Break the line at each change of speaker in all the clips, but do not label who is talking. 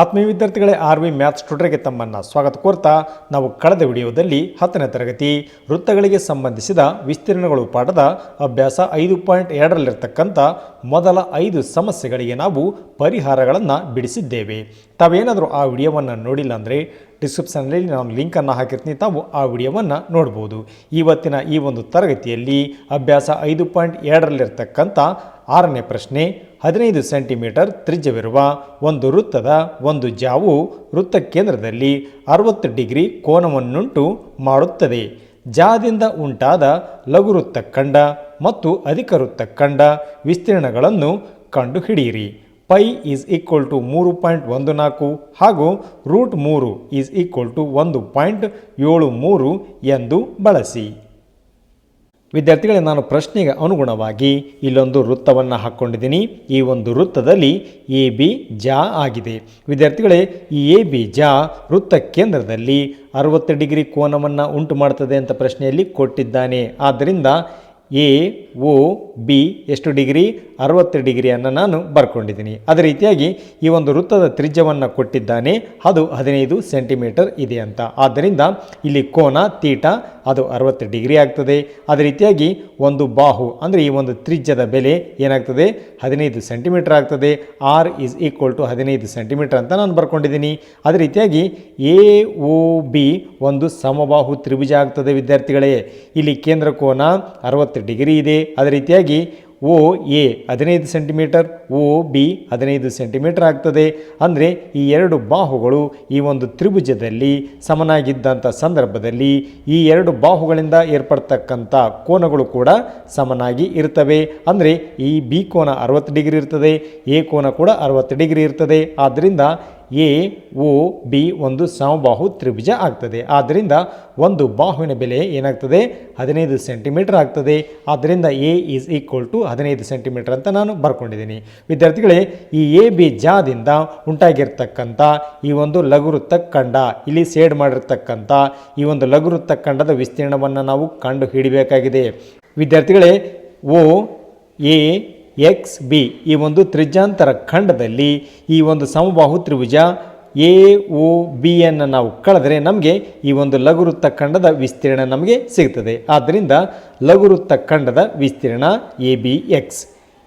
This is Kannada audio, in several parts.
ಆತ್ಮೀಯ ವಿದ್ಯಾರ್ಥಿಗಳೇ, ಆರ್ ವಿ ಮ್ಯಾಥ್ಸ್ ಟ್ಯೂಟರ್ಗೆ ತಮ್ಮನ್ನು ಸ್ವಾಗತ ಕೋರ್ತಾ ನಾವು ಕಳೆದ ವಿಡಿಯೋದಲ್ಲಿ ಹತ್ತನೇ ತರಗತಿ ವೃತ್ತಗಳಿಗೆ ಸಂಬಂಧಿಸಿದ ವಿಸ್ತೀರ್ಣಗಳು ಪಾಠದ ಅಭ್ಯಾಸ ಐದು ಪಾಯಿಂಟ್ ಎರಡರಲ್ಲಿರ್ತಕ್ಕಂಥ ಮೊದಲ ಐದು ಸಮಸ್ಯೆಗಳಿಗೆ ನಾವು ಪರಿಹಾರಗಳನ್ನು ಬಿಡಿಸಿದ್ದೇವೆ. ತಾವೇನಾದರೂ ಆ ವಿಡಿಯೋವನ್ನು ನೋಡಿಲ್ಲ ಅಂದರೆ ಡಿಸ್ಕ್ರಿಪ್ಷನ್ನಲ್ಲಿ ನಾನು ಲಿಂಕನ್ನು ಹಾಕಿರ್ತೀನಿ, ತಾವು ಆ ವಿಡಿಯೋವನ್ನು ನೋಡ್ಬೋದು. ಇವತ್ತಿನ ಈ ಒಂದು ತರಗತಿಯಲ್ಲಿ ಅಭ್ಯಾಸ ಐದು ಪಾಯಿಂಟ್ ಎರಡರಲ್ಲಿರ್ತಕ್ಕಂಥ ಆರನೇ ಪ್ರಶ್ನೆ ಹದಿನೈದು ಸೆಂಟಿಮೀಟರ್ ತ್ರಿಜ್ಯವಿರುವ ಒಂದು ವೃತ್ತದ ಒಂದು ಜಾವು ವೃತ್ತ ಕೇಂದ್ರದಲ್ಲಿ ಅರವತ್ತು ಡಿಗ್ರಿ ಕೋನವನ್ನುಂಟು ಮಾಡುತ್ತದೆ. ಜಾದಿಂದ ಉಂಟಾದ ಲಘು ವೃತ್ತ ಖಂಡ ಮತ್ತು ಅಧಿಕ ವೃತ್ತ ಖಂಡ ವಿಸ್ತೀರ್ಣಗಳನ್ನು ಕಂಡುಹಿಡಿಯಿರಿ. ಪೈ ಈಸ್ ಈಕ್ವಲ್ ಟು ಮೂರು ಪಾಯಿಂಟ್ ಒಂದು ನಾಲ್ಕು ಹಾಗೂ ರೂಟ್ ಮೂರು ಈಸ್ ಈಕ್ವಲ್ ಟು ಒಂದು ಪಾಯಿಂಟ್ ಏಳು ಮೂರು ಎಂದು ಬಳಸಿ. ವಿದ್ಯಾರ್ಥಿಗಳೇ, ನಾನು ಪ್ರಶ್ನೆಗೆ ಅನುಗುಣವಾಗಿ ಇಲ್ಲೊಂದು ವೃತ್ತವನ್ನು ಹಾಕ್ಕೊಂಡಿದ್ದೀನಿ ಈ ಒಂದು ವೃತ್ತದಲ್ಲಿ ಎ, ಬಿ, ಜಾ ಆಗಿದೆ. ವಿದ್ಯಾರ್ಥಿಗಳೇ, ಈ ಎ, ಬಿ, ಜಾ ವೃತ್ತ ಕೇಂದ್ರದಲ್ಲಿ ಅರವತ್ತು ಡಿಗ್ರಿ ಕೋನವನ್ನು ಉಂಟು ಮಾಡ್ತದೆ ಅಂತ ಪ್ರಶ್ನೆಯಲ್ಲಿ ಕೊಟ್ಟಿದ್ದಾನೆ. ಆದ್ದರಿಂದ ಎ ಒ ಬಿ ಎಷ್ಟು ಡಿಗ್ರಿ? ಅರವತ್ತು ಡಿಗ್ರಿಯನ್ನು ನಾನು ಬರ್ಕೊಂಡಿದ್ದೀನಿ. ಅದೇ ರೀತಿಯಾಗಿ ಈ ಒಂದು ವೃತ್ತದ ತ್ರಿಜ್ಯವನ್ನು ಕೊಟ್ಟಿದ್ದಾನೆ. ಅದು ಹದಿನೈದು ಸೆಂಟಿಮೀಟರ್ ಇದೆ ಅಂತ. ಆದ್ದರಿಂದ ಇಲ್ಲಿ ಕೋನ ತೀಟ, ಅದು ಅರವತ್ತು ಡಿಗ್ರಿ ಆಗ್ತದೆ. ಅದೇ ರೀತಿಯಾಗಿ ಒಂದು ಬಾಹು, ಅಂದರೆ ಈ ಒಂದು ತ್ರಿಜ್ಯದ ಬೆಲೆ ಏನಾಗ್ತದೆ? ಹದಿನೈದು ಸೆಂಟಿಮೀಟರ್ ಆಗ್ತದೆ. ಆರ್ ಈಸ್ ಈಕ್ವಲ್ ಟು ಹದಿನೈದು ಸೆಂಟಿಮೀಟರ್ ಅಂತ ನಾನು ಬರ್ಕೊಂಡಿದ್ದೀನಿ. ಅದೇ ರೀತಿಯಾಗಿ ಎ ಒ ಬಿ ಒಂದು ಸಮಬಾಹು ತ್ರಿಭುಜ ಆಗ್ತದೆ, ವಿದ್ಯಾರ್ಥಿಗಳೇ. ಇಲ್ಲಿ ಕೇಂದ್ರ ಕೋನ ಅರವತ್ತು ಡಿಗ್ರಿ ಇದೆ. ಅದೇ ರೀತಿಯಾಗಿ ಓ, ಎ ಹದಿನೈದು ಸೆಂಟಿಮೀಟರ್, ಓ, ಬಿ ಹದಿನೈದು ಸೆಂಟಿಮೀಟರ್ ಆಗ್ತದೆ. ಅಂದರೆ ಈ ಎರಡು ಬಾಹುಗಳು ಈ ಒಂದು ತ್ರಿಭುಜದಲ್ಲಿ ಸಮನಾಗಿದ್ದಂಥ ಸಂದರ್ಭದಲ್ಲಿ ಈ ಎರಡು ಬಾಹುಗಳಿಂದ ಏರ್ಪಡ್ತಕ್ಕಂಥ ಕೋನಗಳು ಕೂಡ ಸಮನಾಗಿ ಇರ್ತವೆ. ಅಂದರೆ ಈ ಬಿ ಕೋನ ಅರವತ್ತು ಡಿಗ್ರಿ ಇರ್ತದೆ, ಎ ಕೋನ ಕೂಡ ಅರವತ್ತು ಡಿಗ್ರಿ ಇರ್ತದೆ. ಆದ್ದರಿಂದ ಎ ಒ ಬಿ ಒಂದು ಸಮಬಾಹು ತ್ರಿಭುಜ ಆಗ್ತದೆ. ಆದ್ದರಿಂದ ಒಂದು ಬಾಹುವಿನ ಬೆಲೆ ಏನಾಗ್ತದೆ? ಹದಿನೈದು ಸೆಂಟಿಮೀಟರ್ ಆಗ್ತದೆ. ಆದ್ದರಿಂದ ಎ ಈಸ್ ಈಕ್ವಲ್ ಟು ಹದಿನೈದು ಸೆಂಟಿಮೀಟರ್ ಅಂತ ನಾನು ಬರ್ಕೊಂಡಿದ್ದೀನಿ. ವಿದ್ಯಾರ್ಥಿಗಳೇ, ಈ ಎ, ಬಿ ಜಾದಿಂದ ಉಂಟಾಗಿರ್ತಕ್ಕಂಥ ಈ ಒಂದು ಲಘುವೃತ್ತ ಕಂಡ ಇಲ್ಲಿ ಸೇಡ್ ಮಾಡಿರ್ತಕ್ಕಂಥ ಈ ಒಂದು ಲಘುವೃತ್ತ ಖಂಡದ ವಿಸ್ತೀರ್ಣವನ್ನು ನಾವು ಕಂಡು ಹಿಡಿಬೇಕಾಗಿದೆ ವಿದ್ಯಾರ್ಥಿಗಳೇ, ಓ, ಎ ಎಕ್ಸ್ ಬಿ ಈ ಒಂದು ತ್ರಿಜ್ಯಾಂತರ ಖಂಡದಲ್ಲಿ ಈ ಒಂದು ಸಮಬಾಹು ತ್ರಿಭುಜ ಎ ಒ ಬಿಯನ್ನು ನಾವು ಕಳೆದರೆ ನಮಗೆ ಈ ಒಂದು ಲಘುವೃತ್ತ ಖಂಡದ ವಿಸ್ತೀರ್ಣ ನಮಗೆ ಸಿಗ್ತದೆ. ಆದ್ದರಿಂದ ಲಘುವೃತ್ತ ಖಂಡದ ವಿಸ್ತೀರ್ಣ A B X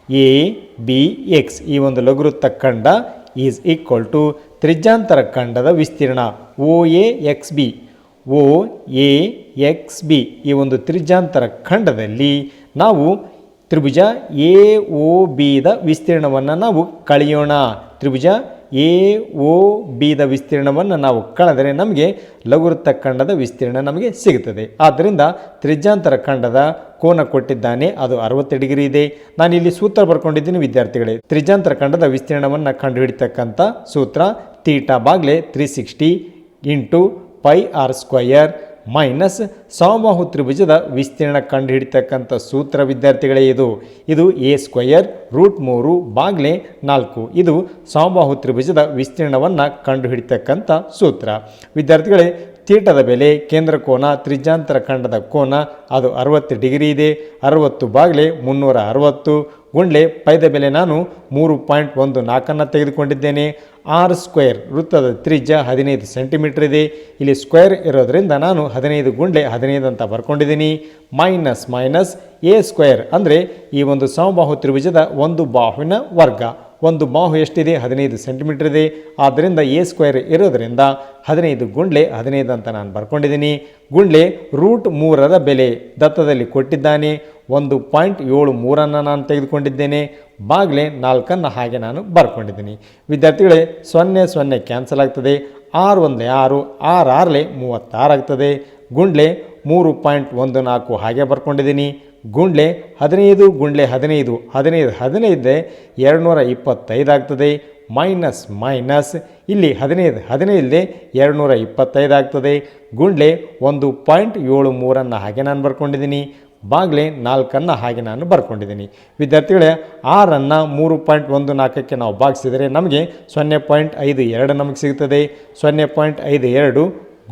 A B X ಈ ಒಂದು ಲಘುವೃತ್ತ ಖಂಡ ಈಸ್ ಈಕ್ವಲ್ ಟು ತ್ರಿಜ್ಯಾಂತರ ಖಂಡದ ವಿಸ್ತೀರ್ಣ O A X B O A X B ಈ ಒಂದು ತ್ರಿಜ್ಯಾಂತರ ಖಂಡದಲ್ಲಿ ನಾವು ತ್ರಿಭುಜ ಎ ಒ ಬಿದ ವಿಸ್ತೀರ್ಣವನ್ನು ನಾವು ಕಳೆಯೋಣ. ತ್ರಿಭುಜ ಎ ಒ ಬಿದ ವಿಸ್ತೀರ್ಣವನ್ನು ನಾವು ಕಳೆದರೆ ನಮಗೆ ಲಘುವೃತ್ತ ಖಂಡದ ವಿಸ್ತೀರ್ಣ ನಮಗೆ ಸಿಗುತ್ತದೆ. ಆದ್ದರಿಂದ ತ್ರಿಜ್ಯಾಂತರ ಖಂಡದ ಕೋನ ಕೊಟ್ಟಿದ್ದಾನೆ. ಅದು ಅರವತ್ತು ಡಿಗ್ರಿ ಇದೆ. ನಾನು ಇಲ್ಲಿ ಸೂತ್ರ ಬರ್ಕೊಂಡಿದ್ದೀನಿ ವಿದ್ಯಾರ್ಥಿಗಳೇ. ತ್ರಿಜ್ಯಾಂತರ ಖಂಡದ ವಿಸ್ತೀರ್ಣವನ್ನು ಕಂಡುಹಿಡಿತಕ್ಕಂಥ ಸೂತ್ರ ತೀಟಾ ಬಾಗ್ಲೆ three sixty into pi R square minus ಸಮಬಾಹು ತ್ರಿಭುಜದ ವಿಸ್ತೀರ್ಣ ಕಂಡುಹಿಡಿತಕ್ಕಂಥ ಸೂತ್ರ ವಿದ್ಯಾರ್ಥಿಗಳೇ ಇದು. ಇದು ಎ ಸ್ಕ್ವಯರ್ ರೂಟ್ ಮೂರು ಬಾಗ್ಲೆ ನಾಲ್ಕು. ಇದು ಸಮಬಾಹು ತ್ರಿಭುಜದ ವಿಸ್ತೀರ್ಣವನ್ನು ಕಂಡುಹಿಡಿತಕ್ಕಂಥ ಸೂತ್ರ. ವಿದ್ಯಾರ್ಥಿಗಳೇ ತೀಟದ ಬೆಲೆ ಕೇಂದ್ರ ಕೋನ ತ್ರಿಜ್ಯಾಂತರ ಖಂಡದ ಕೋನ ಅದು ಅರವತ್ತು ಡಿಗ್ರಿ ಇದೆ. ಅರವತ್ತು ಬಾಗಿಲೆ ಮುನ್ನೂರ ಅರವತ್ತು. ಗುಂಡ್ಲೆ ಪೈದ ಬೆಲೆ ನಾನು ಮೂರು ಪಾಯಿಂಟ್ ಒಂದು ನಾಲ್ಕನ್ನು ತೆಗೆದುಕೊಂಡಿದ್ದೇನೆ. ಆರು ಸ್ಕ್ವೇರ್ ವೃತ್ತದ ತ್ರಿಜ್ಯ ಹದಿನೈದು ಸೆಂಟಿಮೀಟರ್ ಇದೆ. ಇಲ್ಲಿ ಸ್ಕ್ವೇರ್ ಇರೋದರಿಂದ ನಾನು ಹದಿನೈದು ಗುಂಡ್ಲೆ ಹದಿನೈದು ಅಂತ ಬರ್ಕೊಂಡಿದ್ದೀನಿ. ಮೈನಸ್ ಮೈನಸ್ ಎ ಸ್ಕ್ವೇರ್ ಅಂದರೆ ಈ ಒಂದು ಸಮಬಾಹು ತ್ರಿಭುಜದ ಒಂದು ಬಾಹುವಿನ ವರ್ಗ. ಒಂದು ಬಾಹು ಎಷ್ಟಿದೆ? ಹದಿನೈದು ಸೆಂಟಿಮೀಟರ್ ಇದೆ. ಆದ್ದರಿಂದ ಎ ಸ್ಕ್ವೇರ್ ಇರೋದರಿಂದ ಹದಿನೈದು ಗುಂಡ್ಲೆ ಹದಿನೈದು ಅಂತ ನಾನು ಬರ್ಕೊಂಡಿದ್ದೀನಿ. ಗುಂಡ್ಲೆ ರೂಟ್ ಮೂರರ ಬೆಲೆ ದತ್ತದಲ್ಲಿ ಕೊಟ್ಟಿದ್ದಾನೆ. ಒಂದು ಪಾಯಿಂಟ್ ಏಳು ಮೂರನ್ನು ನಾನು ತೆಗೆದುಕೊಂಡಿದ್ದೇನೆ. ಬಾಗ್ಲೆ ನಾಲ್ಕನ್ನು ಹಾಗೆ ನಾನು ಬರ್ಕೊಂಡಿದ್ದೀನಿ. ವಿದ್ಯಾರ್ಥಿಗಳೇ, ಸೊನ್ನೆ ಸೊನ್ನೆ ಕ್ಯಾನ್ಸಲ್ ಆಗ್ತದೆ. ಆರು ಒಂದೇ ಆರು ಆರು ಆರಲೆ ಮೂವತ್ತಾರು ಆಗ್ತದೆ. ಗುಂಡ್ಲೆ ಮೂರು ಪಾಯಿಂಟ್ ಒಂದು ನಾಲ್ಕು ಹಾಗೆ ಬರ್ಕೊಂಡಿದ್ದೀನಿ. ಗುಂಡ್ಲೆ ಹದಿನೈದು ಗುಂಡ್ಲೆ ಹದಿನೈದು ಹದಿನೈದು ಹದಿನೈದು ಎರಡು ನೂರ ಇಪ್ಪತ್ತೈದು ಆಗ್ತದೆ. Minus minus. ಇಲ್ಲಿ ಹದಿನೈದು, ಹದಿನೈದೇ ಎರಡುನೂರ ಇಪ್ಪತ್ತೈದು ಆಗ್ತದೆ. ಗುಂಡ್ಲೆ ಒಂದು ಪಾಯಿಂಟ್ ಏಳು ಮೂರನ್ನು ಹಾಗೆ ನಾನು ಬರ್ಕೊಂಡಿದ್ದೀನಿ. ಬಾಗ್ಲೆ ನಾಲ್ಕನ್ನು ಹಾಗೆ ನಾನು ಬರ್ಕೊಂಡಿದ್ದೀನಿ. ವಿದ್ಯಾರ್ಥಿಗಳೇ, ಆರನ್ನು ಮೂರು ಪಾಯಿಂಟ್ ಒಂದು ನಾಲ್ಕಕ್ಕೆ ನಾವು ಭಾಗಿಸಿದರೆ ನಮಗೆ ಸೊನ್ನೆ ಪಾಯಿಂಟ್ ಐದು ಎರಡು ನಮಗೆ ಸಿಗ್ತದೆ. ಸೊನ್ನೆ ಪಾಯಿಂಟ್ ಐದು ಎರಡು,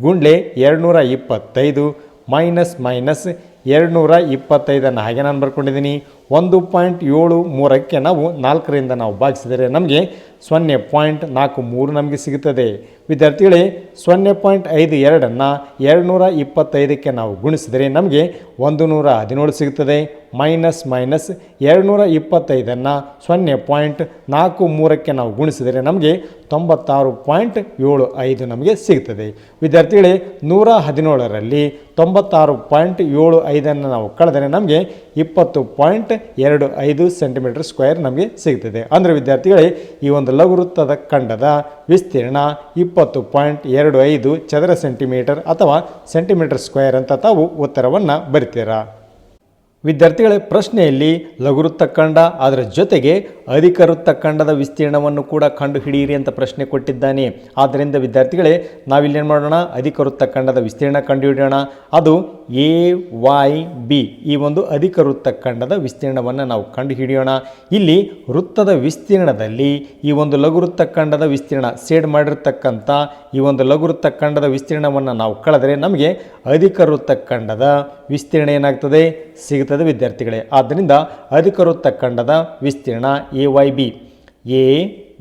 ಗುಂಡ್ಲೆ ಎರಡುನೂರ ಇಪ್ಪತ್ತೈದು ಮೈನಸ್ ಮೈನಸ್ ಎರಡುನೂರ ಇಪ್ಪತ್ತೈದನ್ನು ಹಾಗೆ ನಾನು ಬರ್ಕೊಂಡಿದ್ದೀನಿ. ಒಂದು ಪಾಯಿಂಟ್ ಏಳು ಮೂರಕ್ಕೆ ನಾವು ನಾಲ್ಕರಿಂದ ನಾವು ಭಾಗಿಸಿದರೆ ನಮಗೆ ಸೊನ್ನೆ ಪಾಯಿಂಟ್ ನಾಲ್ಕು ಮೂರು ನಮಗೆ ಸಿಗುತ್ತದೆ. ವಿದ್ಯಾರ್ಥಿಗಳೇ, ಸೊನ್ನೆ ಪಾಯಿಂಟ್ ಐದು ಎರಡನ್ನು ಎರಡು ನೂರ ಇಪ್ಪತ್ತೈದಕ್ಕೆ ನಾವು ಗುಣಿಸಿದರೆ ನಮಗೆ ಒಂದು ನೂರ ಹದಿನೇಳು ಸಿಗುತ್ತದೆ. ಮೈನಸ್ ಮೈನಸ್ ಎರಡು ನೂರ ಇಪ್ಪತ್ತೈದನ್ನು ಸೊನ್ನೆ ಪಾಯಿಂಟ್ ನಾಲ್ಕು ಮೂರಕ್ಕೆ ನಾವು ಗುಣಿಸಿದರೆ ನಮಗೆ ತೊಂಬತ್ತಾರು ಪಾಯಿಂಟ್ ಏಳು ಐದು ನಮಗೆ ಸಿಗ್ತದೆ ವಿದ್ಯಾರ್ಥಿಗಳೇ, ನೂರ ಹದಿನೇಳರಲ್ಲಿ ತೊಂಬತ್ತಾರು ಪಾಯಿಂಟ್ ಏಳು ಐದನ್ನು ನಾವು ಕಳೆದರೆ ನಮಗೆ ಇಪ್ಪತ್ತು ಪಾಯಿಂಟ್ ಎರಡು ಐದು ಸೆಂಟಿಮೀಟರ್ ಸ್ಕ್ವೇರ್ ನಮಗೆ ಸಿಗ್ತದೆ ಅಂದರೆ ವಿದ್ಯಾರ್ಥಿಗಳೇ, ಈ ಒಂದು ಲಘುವೃತ್ತದ ಖಂಡದ ವಿಸ್ತೀರ್ಣ ಇಪ್ಪತ್ತು ಪಾಯಿಂಟ್ ಎರಡು ಐದು ಚದರ ಸೆಂಟಿಮೀಟರ್ ಅಥವಾ ಸೆಂಟಿಮೀಟರ್ ಸ್ಕ್ವೇರ್ ಅಂತ ತಾವು ಉತ್ತರವನ್ನು ಬರಿತೀರಾ? ವಿದ್ಯಾರ್ಥಿಗಳ ಪ್ರಶ್ನೆಯಲ್ಲಿ ಲಘುವೃತ್ತ ಖಂಡ ಅದರ ಜೊತೆಗೆ ಅಧಿಕ ವೃತ್ತ ಖಂಡದ ವಿಸ್ತೀರ್ಣವನ್ನು ಕೂಡ ಕಂಡು ಹಿಡಿಯಿರಿ ಅಂತ ಪ್ರಶ್ನೆ ಕೊಟ್ಟಿದ್ದಾನೆ. ಆದ್ದರಿಂದ ವಿದ್ಯಾರ್ಥಿಗಳೇ, ನಾವಿಲ್ಲೇನು ಮಾಡೋಣ? ಅಧಿಕ ವೃತ್ತ ಖಂಡದ ವಿಸ್ತೀರ್ಣ ಕಂಡುಹಿಡಿಯೋಣ. ಅದು ಎ, ವೈ, ಬಿ ಈ ಒಂದು ಅಧಿಕ ವೃತ್ತ ಖಂಡದ ವಿಸ್ತೀರ್ಣವನ್ನು ನಾವು ಕಂಡುಹಿಡಿಯೋಣ. ಇಲ್ಲಿ ವೃತ್ತದ ವಿಸ್ತೀರ್ಣದಲ್ಲಿ ಈ ಒಂದು ಲಘುವೃತ್ತ ಖಂಡದ ವಿಸ್ತೀರ್ಣ ಸೇಡ್ ಮಾಡಿರ್ತಕ್ಕಂಥ ಈ ಒಂದು ಲಘುವೃತ್ತ ಖಂಡದ ವಿಸ್ತೀರ್ಣವನ್ನು ನಾವು ಕಳೆದರೆ ನಮಗೆ ಅಧಿಕ ವೃತ್ತ ಖಂಡದ ವಿಸ್ತೀರ್ಣ ಏನಾಗ್ತದೆ? ಸಿಗುತ್ತದೆ ವಿದ್ಯಾರ್ಥಿಗಳೇ. ಆದ್ದರಿಂದ ಅಧಿಕರು ವೃತ್ತ ಖಂಡದ ವಿಸ್ತೀರ್ಣ A Y B A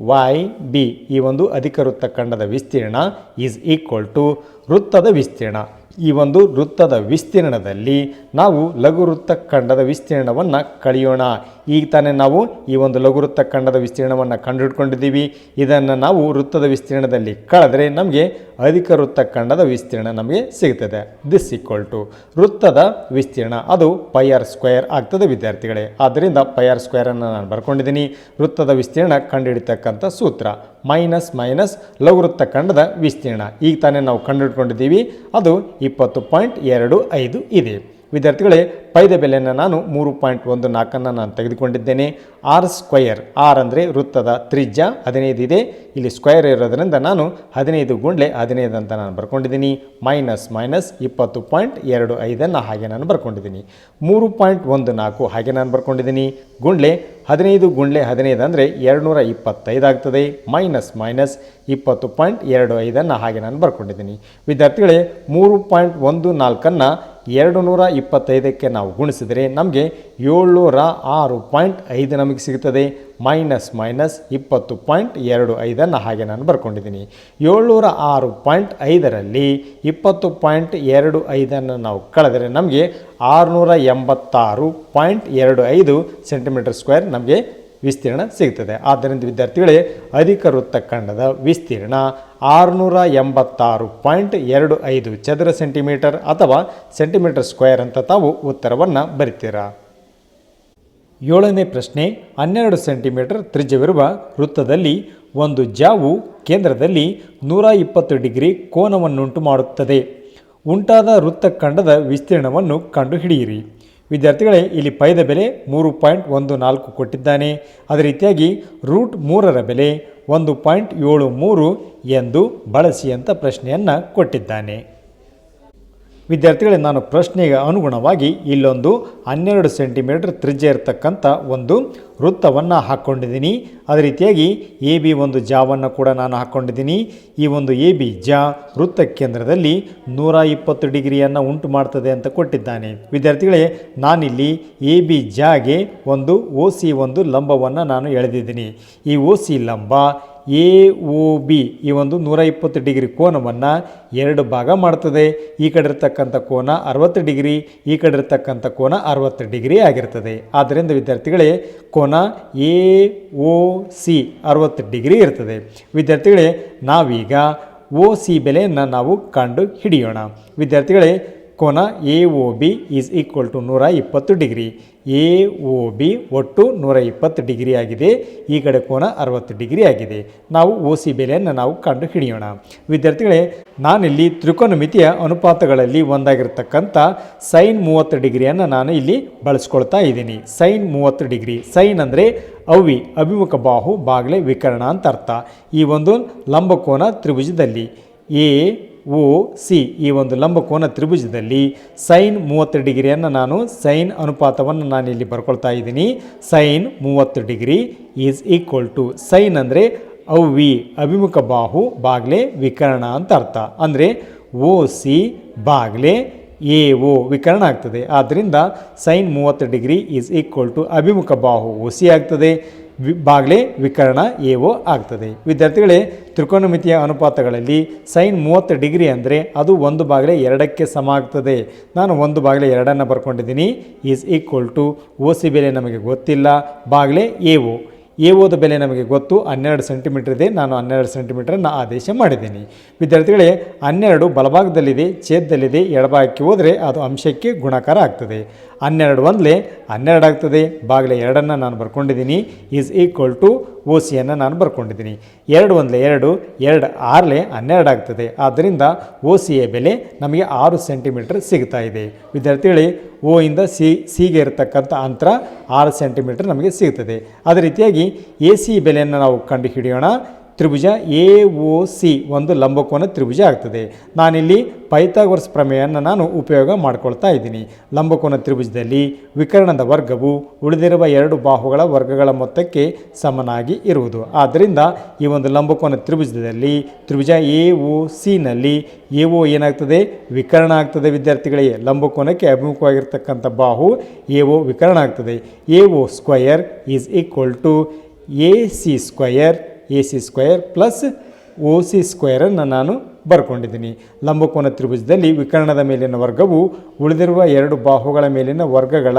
Y B ಈ ಒಂದು ಅಧಿಕ ಖಂಡದ ವಿಸ್ತೀರ್ಣ ಈಸ್ ಈಕ್ವಲ್ ಟು ವೃತ್ತದ ವಿಸ್ತೀರ್ಣ. ಈ ಒಂದು ವೃತ್ತದ ವಿಸ್ತೀರ್ಣದಲ್ಲಿ ನಾವು ಲಘು ವೃತ್ತ ಖಂಡದ ವಿಸ್ತೀರ್ಣವನ್ನು ಕಳೆಯೋಣ ಈಗ ತಾನೇ ನಾವು ಈ ಒಂದು ಲಘು ವೃತ್ತ ಖಂಡದ ವಿಸ್ತೀರ್ಣವನ್ನು ಕಂಡುಹಿಡ್ಕೊಂಡಿದ್ದೀವಿ. ಇದನ್ನು ನಾವು ವೃತ್ತದ ವಿಸ್ತೀರ್ಣದಲ್ಲಿ ಕಳೆದ್ರೆ ನಮಗೆ ಅಧಿಕ ವೃತ್ತ ಖಂಡದ ವಿಸ್ತೀರ್ಣ ನಮಗೆ ಸಿಗ್ತದೆ. ದಿಸ್ ಈಕ್ವಲ್ ಟು ವೃತ್ತದ ವಿಸ್ತೀರ್ಣ ಅದು ಪೈ ಆರ್ ಸ್ಕ್ವೇರ್ ಆಗ್ತದೆ ವಿದ್ಯಾರ್ಥಿಗಳೇ. ಆದ್ದರಿಂದ ಪೈ ಆರ್ ಸ್ಕ್ವೇರನ್ನು ನಾನು ಬರ್ಕೊಂಡಿದ್ದೀನಿ. ವೃತ್ತದ ವಿಸ್ತೀರ್ಣ ಕಂಡುಹಿಡಿತಕ್ಕಂಥ ಸೂತ್ರ. ಮೈನಸ್ ಮೈನಸ್ ಲಘುವೃತ್ತ ಖಂಡದ ವಿಸ್ತೀರ್ಣ. ಈಗ ತಾನೇ ನಾವು ಕಂಡುಹಿಡ್ಕೊಂಡಿದ್ದೀವಿ. ಅದು ಇಪ್ಪತ್ತು ಪಾಯಿಂಟ್ ಎರಡು ಐದು ಇದೆ. ವಿದ್ಯಾರ್ಥಿಗಳೇ, ಪೈದ ಬೆಲೆಯನ್ನು ನಾನು ಮೂರು ಪಾಯಿಂಟ್ ಒಂದು ನಾಲ್ಕನ್ನು ನಾನು ತೆಗೆದುಕೊಂಡಿದ್ದೇನೆ. ಆರ್ ಸ್ಕ್ವಯರ್ ಆರ್ ಅಂದರೆ ವೃತ್ತದ ತ್ರಿಜ್ಯ, ಹದಿನೈದು ಇದೆ. ಇಲ್ಲಿ ಸ್ಕ್ವಯರ್ ಇರೋದರಿಂದ ನಾನು ಹದಿನೈದು ಗುಂಡ್ಲೆ ಹದಿನೈದು ಅಂತ ನಾನು ಬರ್ಕೊಂಡಿದ್ದೀನಿ. ಮೈನಸ್ ಮೈನಸ್ ಇಪ್ಪತ್ತು ಪಾಯಿಂಟ್ ಎರಡು ಐದನ್ನು ಹಾಗೆ ನಾನು ಬರ್ಕೊಂಡಿದ್ದೀನಿ. ಮೂರು ಪಾಯಿಂಟ್ ಒಂದು ನಾಲ್ಕು ಹಾಗೆ ನಾನು ಬರ್ಕೊಂಡಿದ್ದೀನಿ. ಗುಂಡ್ಲೆ ಹದಿನೈದು ಗುಂಡ್ಲೆ ಹದಿನೈದು ಅಂದರೆ ಎರಡುನೂರ ಇಪ್ಪತ್ತೈದು ಆಗ್ತದೆ. ಮೈನಸ್ ಮೈನಸ್ ಇಪ್ಪತ್ತು ಪಾಯಿಂಟ್ ಎರಡು ಐದನ್ನು ಹಾಗೆ ನಾನು ಬರ್ಕೊಂಡಿದ್ದೀನಿ. ವಿದ್ಯಾರ್ಥಿಗಳೇ, ಮೂರು ಪಾಯಿಂಟ್ ಒಂದು ನಾಲ್ಕನ್ನು ಎರಡು ನೂರ ಇಪ್ಪತ್ತೈದಕ್ಕೆ ನಾವು ಗುಣಿಸಿದರೆ ನಮಗೆ ಏಳ್ನೂರ ಆರು ಪಾಯಿಂಟ್ ಐದು ನಮಗೆ ಸಿಗುತ್ತದೆ. ಮೈನಸ್ ಮೈನಸ್ ಇಪ್ಪತ್ತು ಪಾಯಿಂಟ್ ಎರಡು ಐದನ್ನು ಹಾಗೆ ನಾನು ಬರ್ಕೊಂಡಿದ್ದೀನಿ. ಏಳ್ನೂರ ಆರು ಪಾಯಿಂಟ್ ಐದರಲ್ಲಿ ಇಪ್ಪತ್ತು ಪಾಯಿಂಟ್ ಎರಡು ಐದನ್ನು ನಾವು ಕಳೆದರೆ ನಮಗೆ ಆರುನೂರ ಎಂಬತ್ತಾರು ಪಾಯಿಂಟ್ ಎರಡು ಐದು ಸೆಂಟಿಮೀಟರ್ ಸ್ಕ್ವೇರ್ ನಮಗೆ ವಿಸ್ತೀರ್ಣ ಸಿಗ್ತದೆ. ಆದ್ದರಿಂದ ವಿದ್ಯಾರ್ಥಿಗಳೇ, ಅಧಿಕ ವೃತ್ತಖಂಡದ ವಿಸ್ತೀರ್ಣ ಆರುನೂರ ಎಂಬತ್ತಾರು ಪಾಯಿಂಟ್ ಎರಡು ಐದು ಚದರ ಸೆಂಟಿಮೀಟರ್ ಅಥವಾ ಸೆಂಟಿಮೀಟರ್ ಸ್ಕ್ವೇರ್ ಅಂತ ತಾವು ಉತ್ತರವನ್ನು ಬರಿತೀರಾ? ಏಳನೇ ಪ್ರಶ್ನೆ, ಹನ್ನೆರಡು ಸೆಂಟಿಮೀಟರ್ ತ್ರಿಜ್ಯವಿರುವ ವೃತ್ತದಲ್ಲಿ ಒಂದು ಜಾವು ಕೇಂದ್ರದಲ್ಲಿ ನೂರ ಇಪ್ಪತ್ತು ಡಿಗ್ರಿ ಕೋನವನ್ನುಂಟು ಮಾಡುತ್ತದೆ ಉಂಟಾದ ವೃತ್ತಖಂಡದ ವಿಸ್ತೀರ್ಣವನ್ನು ಕಂಡುಹಿಡಿಯಿರಿ. ವಿದ್ಯಾರ್ಥಿಗಳೇ, ಇಲ್ಲಿ ಪೈದ ಬೆಲೆ ಮೂರು ಪಾಯಿಂಟ್ ಒಂದು ನಾಲ್ಕು ಕೊಟ್ಟಿದ್ದಾನೆ. ಅದೇ ರೀತಿಯಾಗಿ ರೂಟ್ ಮೂರರ ಬೆಲೆ ಒಂದು ಪಾಯಿಂಟ್ ಏಳು ಮೂರು ಎಂದು ಬಳಸಿ ಅಂತ ಪ್ರಶ್ನೆಯನ್ನು ಕೊಟ್ಟಿದ್ದಾನೆ. ವಿದ್ಯಾರ್ಥಿಗಳೇ, ನಾನು ಪ್ರಶ್ನೆಗೆ ಅನುಗುಣವಾಗಿ ಇಲ್ಲೊಂದು ಹನ್ನೆರಡು ಸೆಂಟಿಮೀಟರ್ ತ್ರಿಜ್ಯ ಇರತಕ್ಕಂಥ ಒಂದು ವೃತ್ತವನ್ನು ಹಾಕ್ಕೊಂಡಿದ್ದೀನಿ ಅದೇ ರೀತಿಯಾಗಿ ಎ ಬಿ ಒಂದು ಜಾವನ್ನು ಕೂಡ ನಾನು ಹಾಕ್ಕೊಂಡಿದ್ದೀನಿ ಈ ಒಂದು ಎ ಬಿ ಜಾ ವೃತ್ತ ಕೇಂದ್ರದಲ್ಲಿ ನೂರ ಇಪ್ಪತ್ತು ಡಿಗ್ರಿಯನ್ನು ಉಂಟು ಮಾಡ್ತದೆ ಅಂತ ಕೊಟ್ಟಿದ್ದಾನೆ. ವಿದ್ಯಾರ್ಥಿಗಳೇ, ನಾನಿಲ್ಲಿ ಎ ಬಿ ಜಾಗೆ ಒಂದು ಓ ಸಿ ಒಂದು ಲಂಬವನ್ನು ನಾನು ಎಳೆದಿದ್ದೀನಿ. ಈ ಓ ಸಿ ಲಂಬ ಎ ಒ ಬಿ ಈ ಒಂದು ನೂರ ಇಪ್ಪತ್ತು ಡಿಗ್ರಿ ಕೋನವನ್ನು ಎರಡು ಭಾಗ ಮಾಡ್ತದೆ. ಈ ಕಡೆ ಇರ್ತಕ್ಕಂಥ ಕೋನ ಅರವತ್ತು ಡಿಗ್ರಿ, ಈ ಕಡೆ ಇರ್ತಕ್ಕಂಥ ಕೋನ ಅರವತ್ತು ಡಿಗ್ರಿ ಆಗಿರ್ತದೆ. ಆದ್ದರಿಂದ ವಿದ್ಯಾರ್ಥಿಗಳೇ, ಕೋನ ಎ ಒ ಸಿ ಅರವತ್ತು ಡಿಗ್ರಿ ಇರ್ತದೆ. ವಿದ್ಯಾರ್ಥಿಗಳೇ, ನಾವೀಗ ಓ ಸಿ ಬೆಲೆಯನ್ನು ನಾವು ಕಂಡು ಹಿಡಿಯೋಣ. ವಿದ್ಯಾರ್ಥಿಗಳೇ ಕೋನ A O B is equal to ನೂರ ಇಪ್ಪತ್ತು ಡಿಗ್ರಿ. ಎ ಒ ಬಿ ಒಟ್ಟು ನೂರ ಇಪ್ಪತ್ತು ಡಿಗ್ರಿ ಆಗಿದೆ. ಈ ಕಡೆ ಕೋನ ಅರವತ್ತು ಡಿಗ್ರಿ ಆಗಿದೆ. ನಾವು ಓ ಸಿ ಬೆಲೆಯನ್ನು ನಾವು ಕಂಡು ಹಿಡಿಯೋಣ. ವಿದ್ಯಾರ್ಥಿಗಳೇ, ನಾನಿಲ್ಲಿ ತ್ರಿಕೋನಮಿತಿಯ ಅನುಪಾತಗಳಲ್ಲಿ ಒಂದಾಗಿರ್ತಕ್ಕಂಥ ಸೈನ್ ಮೂವತ್ತು ಡಿಗ್ರಿಯನ್ನು ನಾನು ಇಲ್ಲಿ ಬಳಸ್ಕೊಳ್ತಾ ಇದ್ದೀನಿ. ಸೈನ್ ಮೂವತ್ತು ಡಿಗ್ರಿ. ಸೈನ್ ಅಂದರೆ ಅವಿ, ಅಭಿಮುಖ ಬಾಹು, ಬಾಗ್ಲೆ ವಿಕರಣ ಅಂತ ಅರ್ಥ. ಈ ಒಂದು ಲಂಬಕೋನ ತ್ರಿಭುಜದಲ್ಲಿ. ಎ ಒ ಸಿ ಈ ಒಂದು ಲಂಬಕೋನ ತ್ರಿಭುಜದಲ್ಲಿ ಸೈನ್ ಮೂವತ್ತು ಡಿಗ್ರಿಯನ್ನು ನಾನು ಸೈನ್ ಅನುಪಾತವನ್ನು ನಾನು ಇಲ್ಲಿ ಬರ್ಕೊಳ್ತಾ ಇದ್ದೀನಿ. ಸೈನ್ ಮೂವತ್ತು degree is equal to sine ಅಂದರೆ ಅವ್ವಿ ಅಭಿಮುಖ ಬಾಹು, ಬಾಗ್ಲೆ, ವಿಕರಣ ಅಂತ ಅರ್ಥ. ಅಂದರೆ ಓ, ಸಿ, ಬಾಗ್ಲೆ, ಎ, ಓ, ವಿಕರಣ ಆಗ್ತದೆ. ಆದ್ದರಿಂದ ಸೈನ್ ಮೂವತ್ತು ಡಿಗ್ರಿ ಈಸ್ ಈಕ್ವಲ್ ಟು ಅಭಿಮುಖ ಬಾಹು ಒ ಸಿ ಆಗ್ತದೆ. ಬಾಗಿಲೆ ವಿಕರಣ ಒ ಆಗ್ತದೆ. ವಿದ್ಯಾರ್ಥಿಗಳೇ, ತ್ರಿಕೋನಮಿತಿಯ ಅನುಪಾತಗಳಲ್ಲಿ ಸೈನ್ ಮೂವತ್ತು ಡಿಗ್ರಿ ಅಂದರೆ ಅದು ಒಂದು ಬಾಗಿಲೆ ಎರಡಕ್ಕೆ ಸಮ ಆಗ್ತದೆ. ನಾನು ಒಂದು ಬಾಗಿಲೆ ಎರಡನ್ನು ಬರ್ಕೊಂಡಿದ್ದೀನಿ. Is equal to O C ಬೆಲೆ ನಮಗೆ ಗೊತ್ತಿಲ್ಲ. ಬಾಗಿಲೆ ಎ ಓದ ಬೆಲೆ ನಮಗೆ ಗೊತ್ತು. ಹನ್ನೆರಡು ಸೆಂಟಿಮೀಟರ್ ಇದೆ. ನಾನು ಹನ್ನೆರಡು ಸೆಂಟಿಮೀಟರನ್ನು ಆದೇಶ ಮಾಡಿದ್ದೀನಿ. ವಿದ್ಯಾರ್ಥಿಗಳೇ, ಹನ್ನೆರಡು ಬಲಭಾಗದಲ್ಲಿದೆ, ಛೇದದಲ್ಲಿದೆ, ಎಡಭಾಗಕ್ಕೆ ಹೋದರೆ ಅದು ಅಂಶಕ್ಕೆ ಗುಣಾಕಾರ ಆಗ್ತದೆ. ಹನ್ನೆರಡು ಒಂದಲೇ ಹನ್ನೆರಡು ಆಗ್ತದೆ. ಬಾಗಿಲೆ ಎರಡನ್ನು ನಾನು ಬರ್ಕೊಂಡಿದ್ದೀನಿ. ಈಸ್ ಈಕ್ವಲ್ ಟು ಓ ಸಿಯನ್ನು ನಾನು ಬರ್ಕೊಂಡಿದ್ದೀನಿ. ಎರಡು ಒಂದಲೇ ಎರಡು ಎರಡು ಆರಲೆ ಹನ್ನೆರಡು ಆಗ್ತದೆ. ಆದ್ದರಿಂದ ಓ ಸಿಯ ಬೆಲೆ ನಮಗೆ ಆರು ಸೆಂಟಿಮೀಟರ್ ಸಿಗ್ತಾ ಇದೆ. ವಿದ್ಯಾರ್ಥಿಗಳೇ ಓ ಇಂದ ಸಿ ಸಿಗೆ ಇರತಕ್ಕಂಥ ಅಂತರ ಆರು ಸೆಂಟಿಮೀಟರ್ ನಮಗೆ ಸಿಗ್ತದೆ. ಅದೇ ರೀತಿಯಾಗಿ ಎ ಸಿ ಬೆಲೆಯನ್ನು ನಾವು ಕಂಡು ಹಿಡಿಯೋಣ ತ್ರಿಭುಜ ಎ ಒ ಸಿ ಒಂದು ಲಂಬಕೋನ ತ್ರಿಭುಜ ಆಗ್ತದೆ. ನಾನಿಲ್ಲಿ ಪೈಥಾಗೋರಸ್ ಪ್ರಮೇಯವನ್ನು ನಾನು ಉಪಯೋಗ ಮಾಡ್ಕೊಳ್ತಾ ಇದ್ದೀನಿ. ಲಂಬಕೋನ ತ್ರಿಭುಜದಲ್ಲಿ ವಿಕರ್ಣದ ವರ್ಗವು ಉಳಿದಿರುವ ಎರಡು ಬಾಹುಗಳ ವರ್ಗಗಳ ಮೊತ್ತಕ್ಕೆ ಸಮನಾಗಿ ಇರುವುದು. ಆದ್ದರಿಂದ ಈ ಒಂದು ಲಂಬಕೋನ ತ್ರಿಭುಜದಲ್ಲಿ ತ್ರಿಭುಜ ಎ ಒ ಸಿನಲ್ಲಿ ಎ ಒ ಏನಾಗ್ತದೆ? ವಿಕರ್ಣ ಆಗ್ತದೆ ವಿದ್ಯಾರ್ಥಿಗಳಿಗೆ ಲಂಬಕೋನಕ್ಕೆ ಅಭಿಮುಖವಾಗಿರ್ತಕ್ಕಂಥ ಬಾಹು ಎ ಒ ವಿಕರ್ಣ ಆಗ್ತದೆ. A O square is equal to A C square A C square plus O C ಸ್ಕ್ವೇರನ್ನು ನಾನು ಬರ್ಕೊಂಡಿದ್ದೀನಿ. ಲಂಬಕೋನ ತ್ರಿಭುಜದಲ್ಲಿ ವಿಕರ್ಣದ ಮೇಲಿನ ವರ್ಗವು ಉಳಿದಿರುವ ಎರಡು ಬಾಹುಗಳ ಮೇಲಿನ ವರ್ಗಗಳ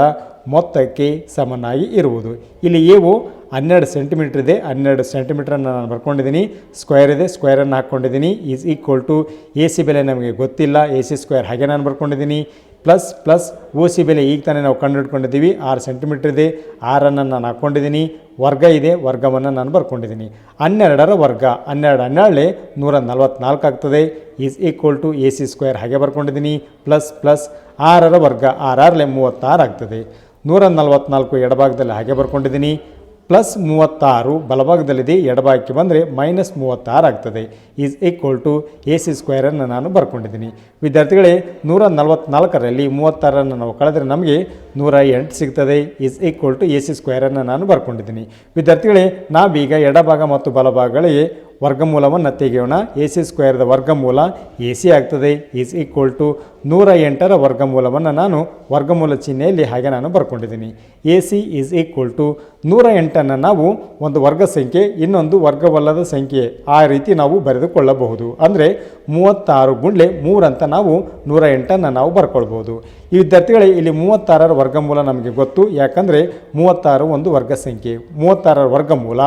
ಮೊತ್ತಕ್ಕೆ ಸಮನಾಗಿ ಇರುವುದು. ಇಲ್ಲಿ ಎವು ಹನ್ನೆರಡು ಸೆಂಟಿಮೀಟ್ರ್ ಇದೆ. ಹನ್ನೆರಡು ಸೆಂಟಿಮೀಟ್ರನ್ನು ನಾನು ಬರ್ಕೊಂಡಿದ್ದೀನಿ. ಸ್ಕ್ವೇರ್ ಇದೆ. ಸ್ಕ್ವೇರನ್ನು ಹಾಕ್ಕೊಂಡಿದ್ದೀನಿ is equal to A C ಬೆಲೆ ನಮಗೆ ಗೊತ್ತಿಲ್ಲ. ಎ ಸಿ ಸ್ಕ್ವೇರ್ ಹಾಗೆ ನಾನು ಬರ್ಕೊಂಡಿದ್ದೀನಿ. ಪ್ಲಸ್ ಪ್ಲಸ್ ಓ ಸಿ ಬೆಲೆ ಈಗ ತಾನೇ ನಾವು ಕಂಡುಹಿಡ್ಕೊಂಡಿದ್ದೀವಿ. ಆರು ಸೆಂಟಿಮೀಟ್ರ್ ಇದೆ. ಆರನ್ನು ನಾನು ಹಾಕ್ಕೊಂಡಿದ್ದೀನಿ. ವರ್ಗ ಇದೆ. ವರ್ಗವನ್ನು ನಾನು ಬರ್ಕೊಂಡಿದ್ದೀನಿ. ಹನ್ನೆರಡರ ವರ್ಗ, ಹನ್ನೆರಡು ಹನ್ನೆರಡೇ ನೂರ ನಲ್ವತ್ನಾಲ್ಕು ಆಗ್ತದೆ. Is equal to A C square ಹಾಗೆ ಬರ್ಕೊಂಡಿದ್ದೀನಿ. ಪ್ಲಸ್ ಪ್ಲಸ್ ಆರರ ವರ್ಗ ಆರಾರಲೆ ಮೂವತ್ತಾರು ಆಗ್ತದೆ. ನೂರ ನಲ್ವತ್ನಾಲ್ಕು ಎಡಭಾಗದಲ್ಲಿ ಹಾಗೆ ಬರ್ಕೊಂಡಿದ್ದೀನಿ. ಪ್ಲಸ್ ಮೂವತ್ತಾರು ಬಲಭಾಗದಲ್ಲಿದೆ, ಎಡಭಾಗಕ್ಕೆ ಬಂದರೆ ಮೈನಸ್ ಮೂವತ್ತಾರು ಆಗ್ತದೆ. Is equal to A C ಸ್ಕ್ವೇರನ್ನು ನಾನು ಬರ್ಕೊಂಡಿದ್ದೀನಿ. ವಿದ್ಯಾರ್ಥಿಗಳೇ, ನೂರ ನಲ್ವತ್ನಾಲ್ಕರಲ್ಲಿ ಮೂವತ್ತಾರನ್ನು ನಾವು ಕಳೆದರೆ ನಮಗೆ ನೂರ ಎಂಟು ಸಿಗ್ತದೆ. Is equal to A C ಸ್ಕ್ವೇರನ್ನು ನಾನು ಬರ್ಕೊಂಡಿದ್ದೀನಿ. ವಿದ್ಯಾರ್ಥಿಗಳೇ, ನಾವೀಗ ಎಡಭಾಗ ಮತ್ತು ಬಲಭಾಗಗಳಿಗೆ ವರ್ಗಮೂಲವನ್ನು ತೆಗೆಯೋಣ. ಎ ಸಿ ಸ್ಕ್ವೇರ್ದ ವರ್ಗಮೂಲ ಎ ಸಿ ಆಗ್ತದೆ. ಈಸ್ ಈಕ್ವಲ್ ಟು ನೂರ ಎಂಟರ ವರ್ಗಮೂಲವನ್ನು ನಾನು ವರ್ಗಮೂಲ ಚಿಹ್ನೆಯಲ್ಲಿ ಹಾಗೆ ನಾನು ಬರ್ಕೊಂಡಿದ್ದೀನಿ. A C is equal to ನೂರ ಎಂಟನ್ನು ನಾವು ಒಂದು ವರ್ಗ ಸಂಖ್ಯೆ, ಇನ್ನೊಂದು ವರ್ಗವಲ್ಲದ ಸಂಖ್ಯೆ ಆ ರೀತಿ ನಾವು ಬರೆದುಕೊಳ್ಳಬಹುದು. ಅಂದರೆ ಮೂವತ್ತಾರು ಗುಂಡ್ಲೆ ಮೂರಂತ ನಾವು ನೂರ ಎಂಟನ್ನು ನಾವು ಬರ್ಕೊಳ್ಬೋದು ಈ ವಿದ್ಯಾರ್ಥಿಗಳೇ, ಇಲ್ಲಿ ಮೂವತ್ತಾರರ ವರ್ಗಮೂಲ ನಮಗೆ ಗೊತ್ತು. ಯಾಕಂದರೆ ಮೂವತ್ತಾರು ಒಂದು ವರ್ಗ ಸಂಖ್ಯೆ. ಮೂವತ್ತಾರರ ವರ್ಗಮೂಲ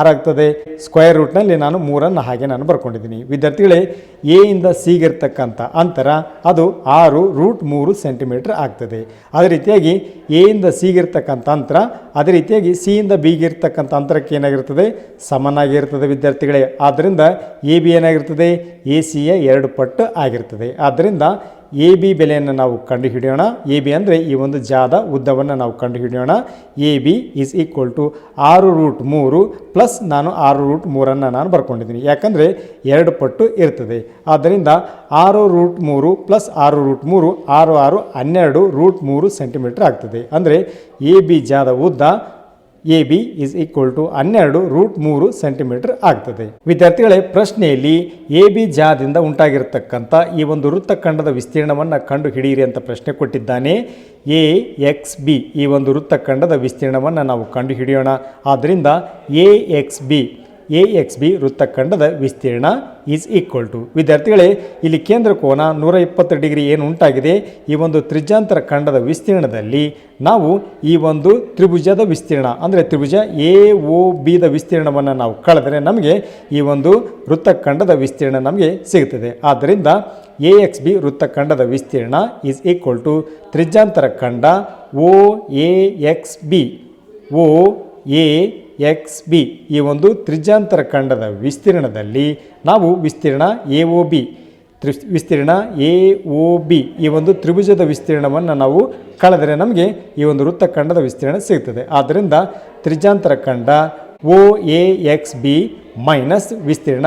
ಆರಾಗ್ತದೆ ಸ್ಕ್ವೇರ್ ರೂಟ್ನಲ್ಲಿ ನಾನು ಮೂರನ್ನು ಹಾಗೆ ನಾನು ಬರ್ಕೊಂಡಿದ್ದೀನಿ. ವಿದ್ಯಾರ್ಥಿಗಳೇ, ಎ ಇಂದ ಸಿಗಿರ್ತಕ್ಕಂಥ ಅಂತರ, ಅದು ಆರು ರೂಟ್ ಮೂರು ಸೆಂಟಿಮೀಟರ್ ಆಗ್ತದೆ. ಅದೇ ರೀತಿಯಾಗಿ ಎ ಇಂದ ಸಿಗಿರ್ತಕ್ಕಂಥ ಅಂತರ, ಅದೇ ರೀತಿಯಾಗಿ ಸಿಯಿಂದ ಬಿಗಿರ್ತಕ್ಕಂಥ ಅಂತರಕ್ಕೆ ಏನಾಗಿರ್ತದೆ? ಸಮನಾಗಿರ್ತದೆ ವಿದ್ಯಾರ್ಥಿಗಳೇ. ಆದ್ದರಿಂದ ಎ ಬಿ ಏನಾಗಿರ್ತದೆ? ಎ ಸಿಯ ಎರಡು ಪಟ್ಟು ಆಗಿರ್ತದೆ. ಆದ್ದರಿಂದ ಎ ಬಿ ಬೆಲೆಯನ್ನು ನಾವು ಕಂಡುಹಿಡಿಯೋಣ. ಎ ಬಿ ಅಂದರೆ ಈ ಒಂದು ಜಾದ ಉದ್ದವನ್ನು ನಾವು ಕಂಡುಹಿಡಿಯೋಣ. A B is equal to ಆರು ರೂಟ್ ಮೂರು ಪ್ಲಸ್ ನಾನು ಆರು ರೂಟ್ ಮೂರನ್ನು ನಾನು ಬರ್ಕೊಂಡಿದ್ದೀನಿ. ಯಾಕಂದರೆ ಎರಡು ಪಟ್ಟು ಇರ್ತದೆ. ಆದ್ದರಿಂದ ಆರು ರೂಟ್ ಮೂರು ಪ್ಲಸ್ ಆರು ರೂಟ್ ಮೂರು, ಆರು ಆರು ಹನ್ನೆರಡು ರೂಟ್ ಮೂರು ಸೆಂಟಿಮೀಟರ್ ಆಗ್ತದೆ. ಅಂದರೆ ಎ ಬಿ ಜಾದ ಉದ್ದ A B is equal to ಹನ್ನೆರಡು ರೂಟ್ ಮೂರು ಸೆಂಟಿಮೀಟರ್ ಆಗ್ತದೆ. ವಿದ್ಯಾರ್ಥಿಗಳೇ, ಪ್ರಶ್ನೆಯಲ್ಲಿ ಎ ಬಿ ಜಾದಿಂದ ಉಂಟಾಗಿರತಕ್ಕಂಥ ಈ ಒಂದು ವೃತ್ತಖಂಡದ ವಿಸ್ತೀರ್ಣವನ್ನು ಕಂಡು ಹಿಡಿಯಿರಿ ಅಂತ ಪ್ರಶ್ನೆ ಕೊಟ್ಟಿದ್ದಾನೆ. ಎ ಎಕ್ಸ್ ಬಿ ಈ ಒಂದು ವೃತ್ತಖಂಡದ ವಿಸ್ತೀರ್ಣವನ್ನು ನಾವು ಕಂಡು ಹಿಡಿಯೋಣ ಆದ್ದರಿಂದ A X B A X B ವೃತ್ತಖಂಡದ ವಿಸ್ತೀರ್ಣ ಈಸ್ ಈಕ್ವಲ್ ಟು ವಿದ್ಯಾರ್ಥಿಗಳೇ, ಇಲ್ಲಿ ಕೇಂದ್ರ ಕೋನ ನೂರ ಇಪ್ಪತ್ತು ಡಿಗ್ರಿ ಏನು ಉಂಟಾಗಿದೆ? ಈ ಒಂದು ತ್ರಿಜಾಂತರ ಖಂಡದ ವಿಸ್ತೀರ್ಣದಲ್ಲಿ ನಾವು ಈ ಒಂದು ತ್ರಿಭುಜದ ವಿಸ್ತೀರ್ಣ, ಅಂದರೆ ತ್ರಿಭುಜ ಎ ಒ ಬಿದ ವಿಸ್ತೀರ್ಣವನ್ನು ನಾವು ಕಳೆದರೆ ನಮಗೆ ಈ ಒಂದು ವೃತ್ತಖಂಡದ ವಿಸ್ತೀರ್ಣ ನಮಗೆ ಸಿಗುತ್ತದೆ. ಆದ್ದರಿಂದ ಎ ಎಕ್ಸ್ ಬಿ ವೃತ್ತಖಂಡದ ವಿಸ್ತೀರ್ಣ ಈಸ್ ಈಕ್ವಲ್ ಟು ತ್ರಿಜಾಂತರ ಖಂಡ O A X B, O A X B ಈ ಒಂದು ತ್ರಿಜ್ಯಾಂತರ ಖಂಡದ ವಿಸ್ತೀರ್ಣದಲ್ಲಿ ನಾವು ವಿಸ್ತೀರ್ಣ ಎ ಒ ಬಿ ತ್ರಿ ವಿಸ್ತೀರ್ಣ ಎ ಒ ಬಿ ಈ ಒಂದು ತ್ರಿಭುಜದ ವಿಸ್ತೀರ್ಣವನ್ನು ನಾವು ಕಳೆದರೆ ನಮಗೆ ಈ ಒಂದು ವೃತ್ತಖಂಡದ ವಿಸ್ತೀರ್ಣ ಸಿಗ್ತದೆ. ಆದ್ದರಿಂದ ತ್ರಿಜಾಂತರ ಖಂಡ O A X B minus ವಿಸ್ತೀರ್ಣ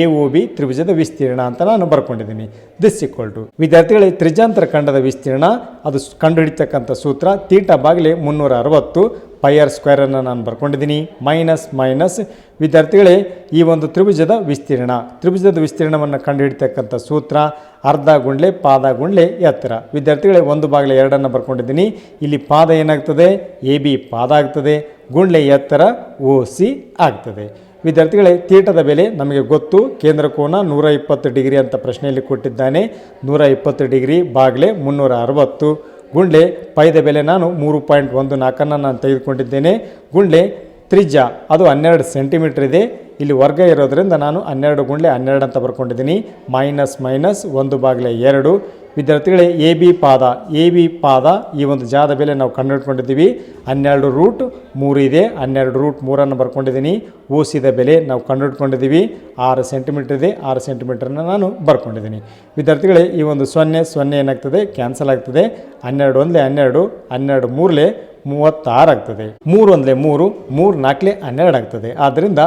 ಎ ಒ ಬಿ ತ್ರಿಭುಜದ ವಿಸ್ತೀರ್ಣ ಅಂತ ನಾನು ಬರ್ಕೊಂಡಿದ್ದೀನಿ. ದಿಸ್ ಇಕ್ವಲ್ ಟು ವಿದ್ಯಾರ್ಥಿಗಳೇ ತ್ರಿಜಾಂತರ ಖಂಡದ ವಿಸ್ತೀರ್ಣ ಅದು ಕಂಡುಹಿಡಿತಕ್ಕಂಥ ಸೂತ್ರ ತೀಟ ಬಾಗಿಲೆ ಮುನ್ನೂರ ಅರವತ್ತು ಪೈ ಆರ್ ಸ್ಕ್ವೇರನ್ನು ನಾನು ಬರ್ಕೊಂಡಿದ್ದೀನಿ. ಮೈನಸ್ ಮೈನಸ್ ವಿದ್ಯಾರ್ಥಿಗಳೇ, ಈ ಒಂದು ತ್ರಿಭುಜದ ವಿಸ್ತೀರ್ಣ. ತ್ರಿಭುಜದ ವಿಸ್ತೀರ್ಣವನ್ನು ಕಂಡುಹಿಡಿತಕ್ಕಂಥ ಸೂತ್ರ, ಅರ್ಧ ಗುಂಡ್ಲೆ, ಪಾದ ಗುಂಡ್ಲೆ, ಎತ್ತರ. ವಿದ್ಯಾರ್ಥಿಗಳೇ, ಒಂದು ಬಾಗಿಲ ಎರಡನ್ನು ಬರ್ಕೊಂಡಿದ್ದೀನಿ. ಇಲ್ಲಿ ಪಾದ ಏನಾಗ್ತದೆ? ಎ, ಬಿ ಪಾದ ಆಗ್ತದೆ. ಗುಂಡ್ಲೆ, ಎತ್ತರ, ಓ, ಸಿ ಆಗ್ತದೆ. ವಿದ್ಯಾರ್ಥಿಗಳೇ ತೀಟದ ಬೆಲೆ ನಮಗೆ ಗೊತ್ತು. ಕೇಂದ್ರ ಕೋನ ನೂರ ಇಪ್ಪತ್ತು ಡಿಗ್ರಿ ಅಂತ ಪ್ರಶ್ನೆಯಲ್ಲಿ ಕೊಟ್ಟಿದ್ದಾನೆ. ನೂರ ಇಪ್ಪತ್ತು ಡಿಗ್ರಿ ಬಾಗಿಲೆ ಮುನ್ನೂರ ಅರವತ್ತು. ಗುಂಡ್ಲೆ ಪೈದ ಬೆಲೆ ನಾನು ಮೂರು ಪಾಯಿಂಟ್ ಒಂದು ನಾಲ್ಕನ್ನು ನಾನು ತೆಗೆದುಕೊಂಡಿದ್ದೇನೆ. ಗುಂಡ್ಲೆ ತ್ರಿಜ್ಯ, ಅದು ಹನ್ನೆರಡು ಸೆಂಟಿಮೀಟ್ರ್ ಇದೆ. ಇಲ್ಲಿ ವರ್ಗ ಇರೋದರಿಂದ ನಾನು ಹನ್ನೆರಡು ಗುಂಡ್ಲೆ ಹನ್ನೆರಡು ಅಂತ ಬರ್ಕೊಂಡಿದ್ದೀನಿ. ಮೈನಸ್ ಮೈನಸ್ ಒಂದು ಬಾಗಿಲೆ ಎರಡು. ವಿದ್ಯಾರ್ಥಿಗಳೇ, ಎ ಬಿ ಪಾದ, ಎ ಬಿ ಪಾದ ಈ ಒಂದು ಜಾದ ಬೆಲೆ ನಾವು ಕಂಡುಹಿಡ್ಕೊಂಡಿದ್ದೀವಿ. ಹನ್ನೆರಡು ರೂಟ್ ಮೂರು ಇದೆ, ಹನ್ನೆರಡು ರೂಟ್ ಮೂರನ್ನು ಬರ್ಕೊಂಡಿದ್ದೀನಿ. ಓಸಿದ ಬೆಲೆ ನಾವು ಕಂಡುಹಿಡ್ಕೊಂಡಿದ್ದೀವಿ. ಆರು ಸೆಂಟಿಮೀಟರ್ ಇದೆ, ಆರು ಸೆಂಟಿಮೀಟರ್ನ ನಾನು ಬರ್ಕೊಂಡಿದ್ದೀನಿ. ವಿದ್ಯಾರ್ಥಿಗಳೇ, ಈ ಒಂದು ಸೊನ್ನೆ ಸೊನ್ನೆ ಏನಾಗ್ತದೆ? ಕ್ಯಾನ್ಸಲ್ ಆಗ್ತದೆ. ಹನ್ನೆರಡು ಒಂದಲೇ ಹನ್ನೆರಡು ಹನ್ನೆರಡು ಮೂರಲೆ ಮೂವತ್ತಾರು ಆಗ್ತದೆ. ಮೂರು ಒಂದಲೇ ಮೂರು ಮೂರು ನಾಲ್ಕಲೆ ಹನ್ನೆರಡು ಆಗ್ತದೆ. ಆದ್ದರಿಂದ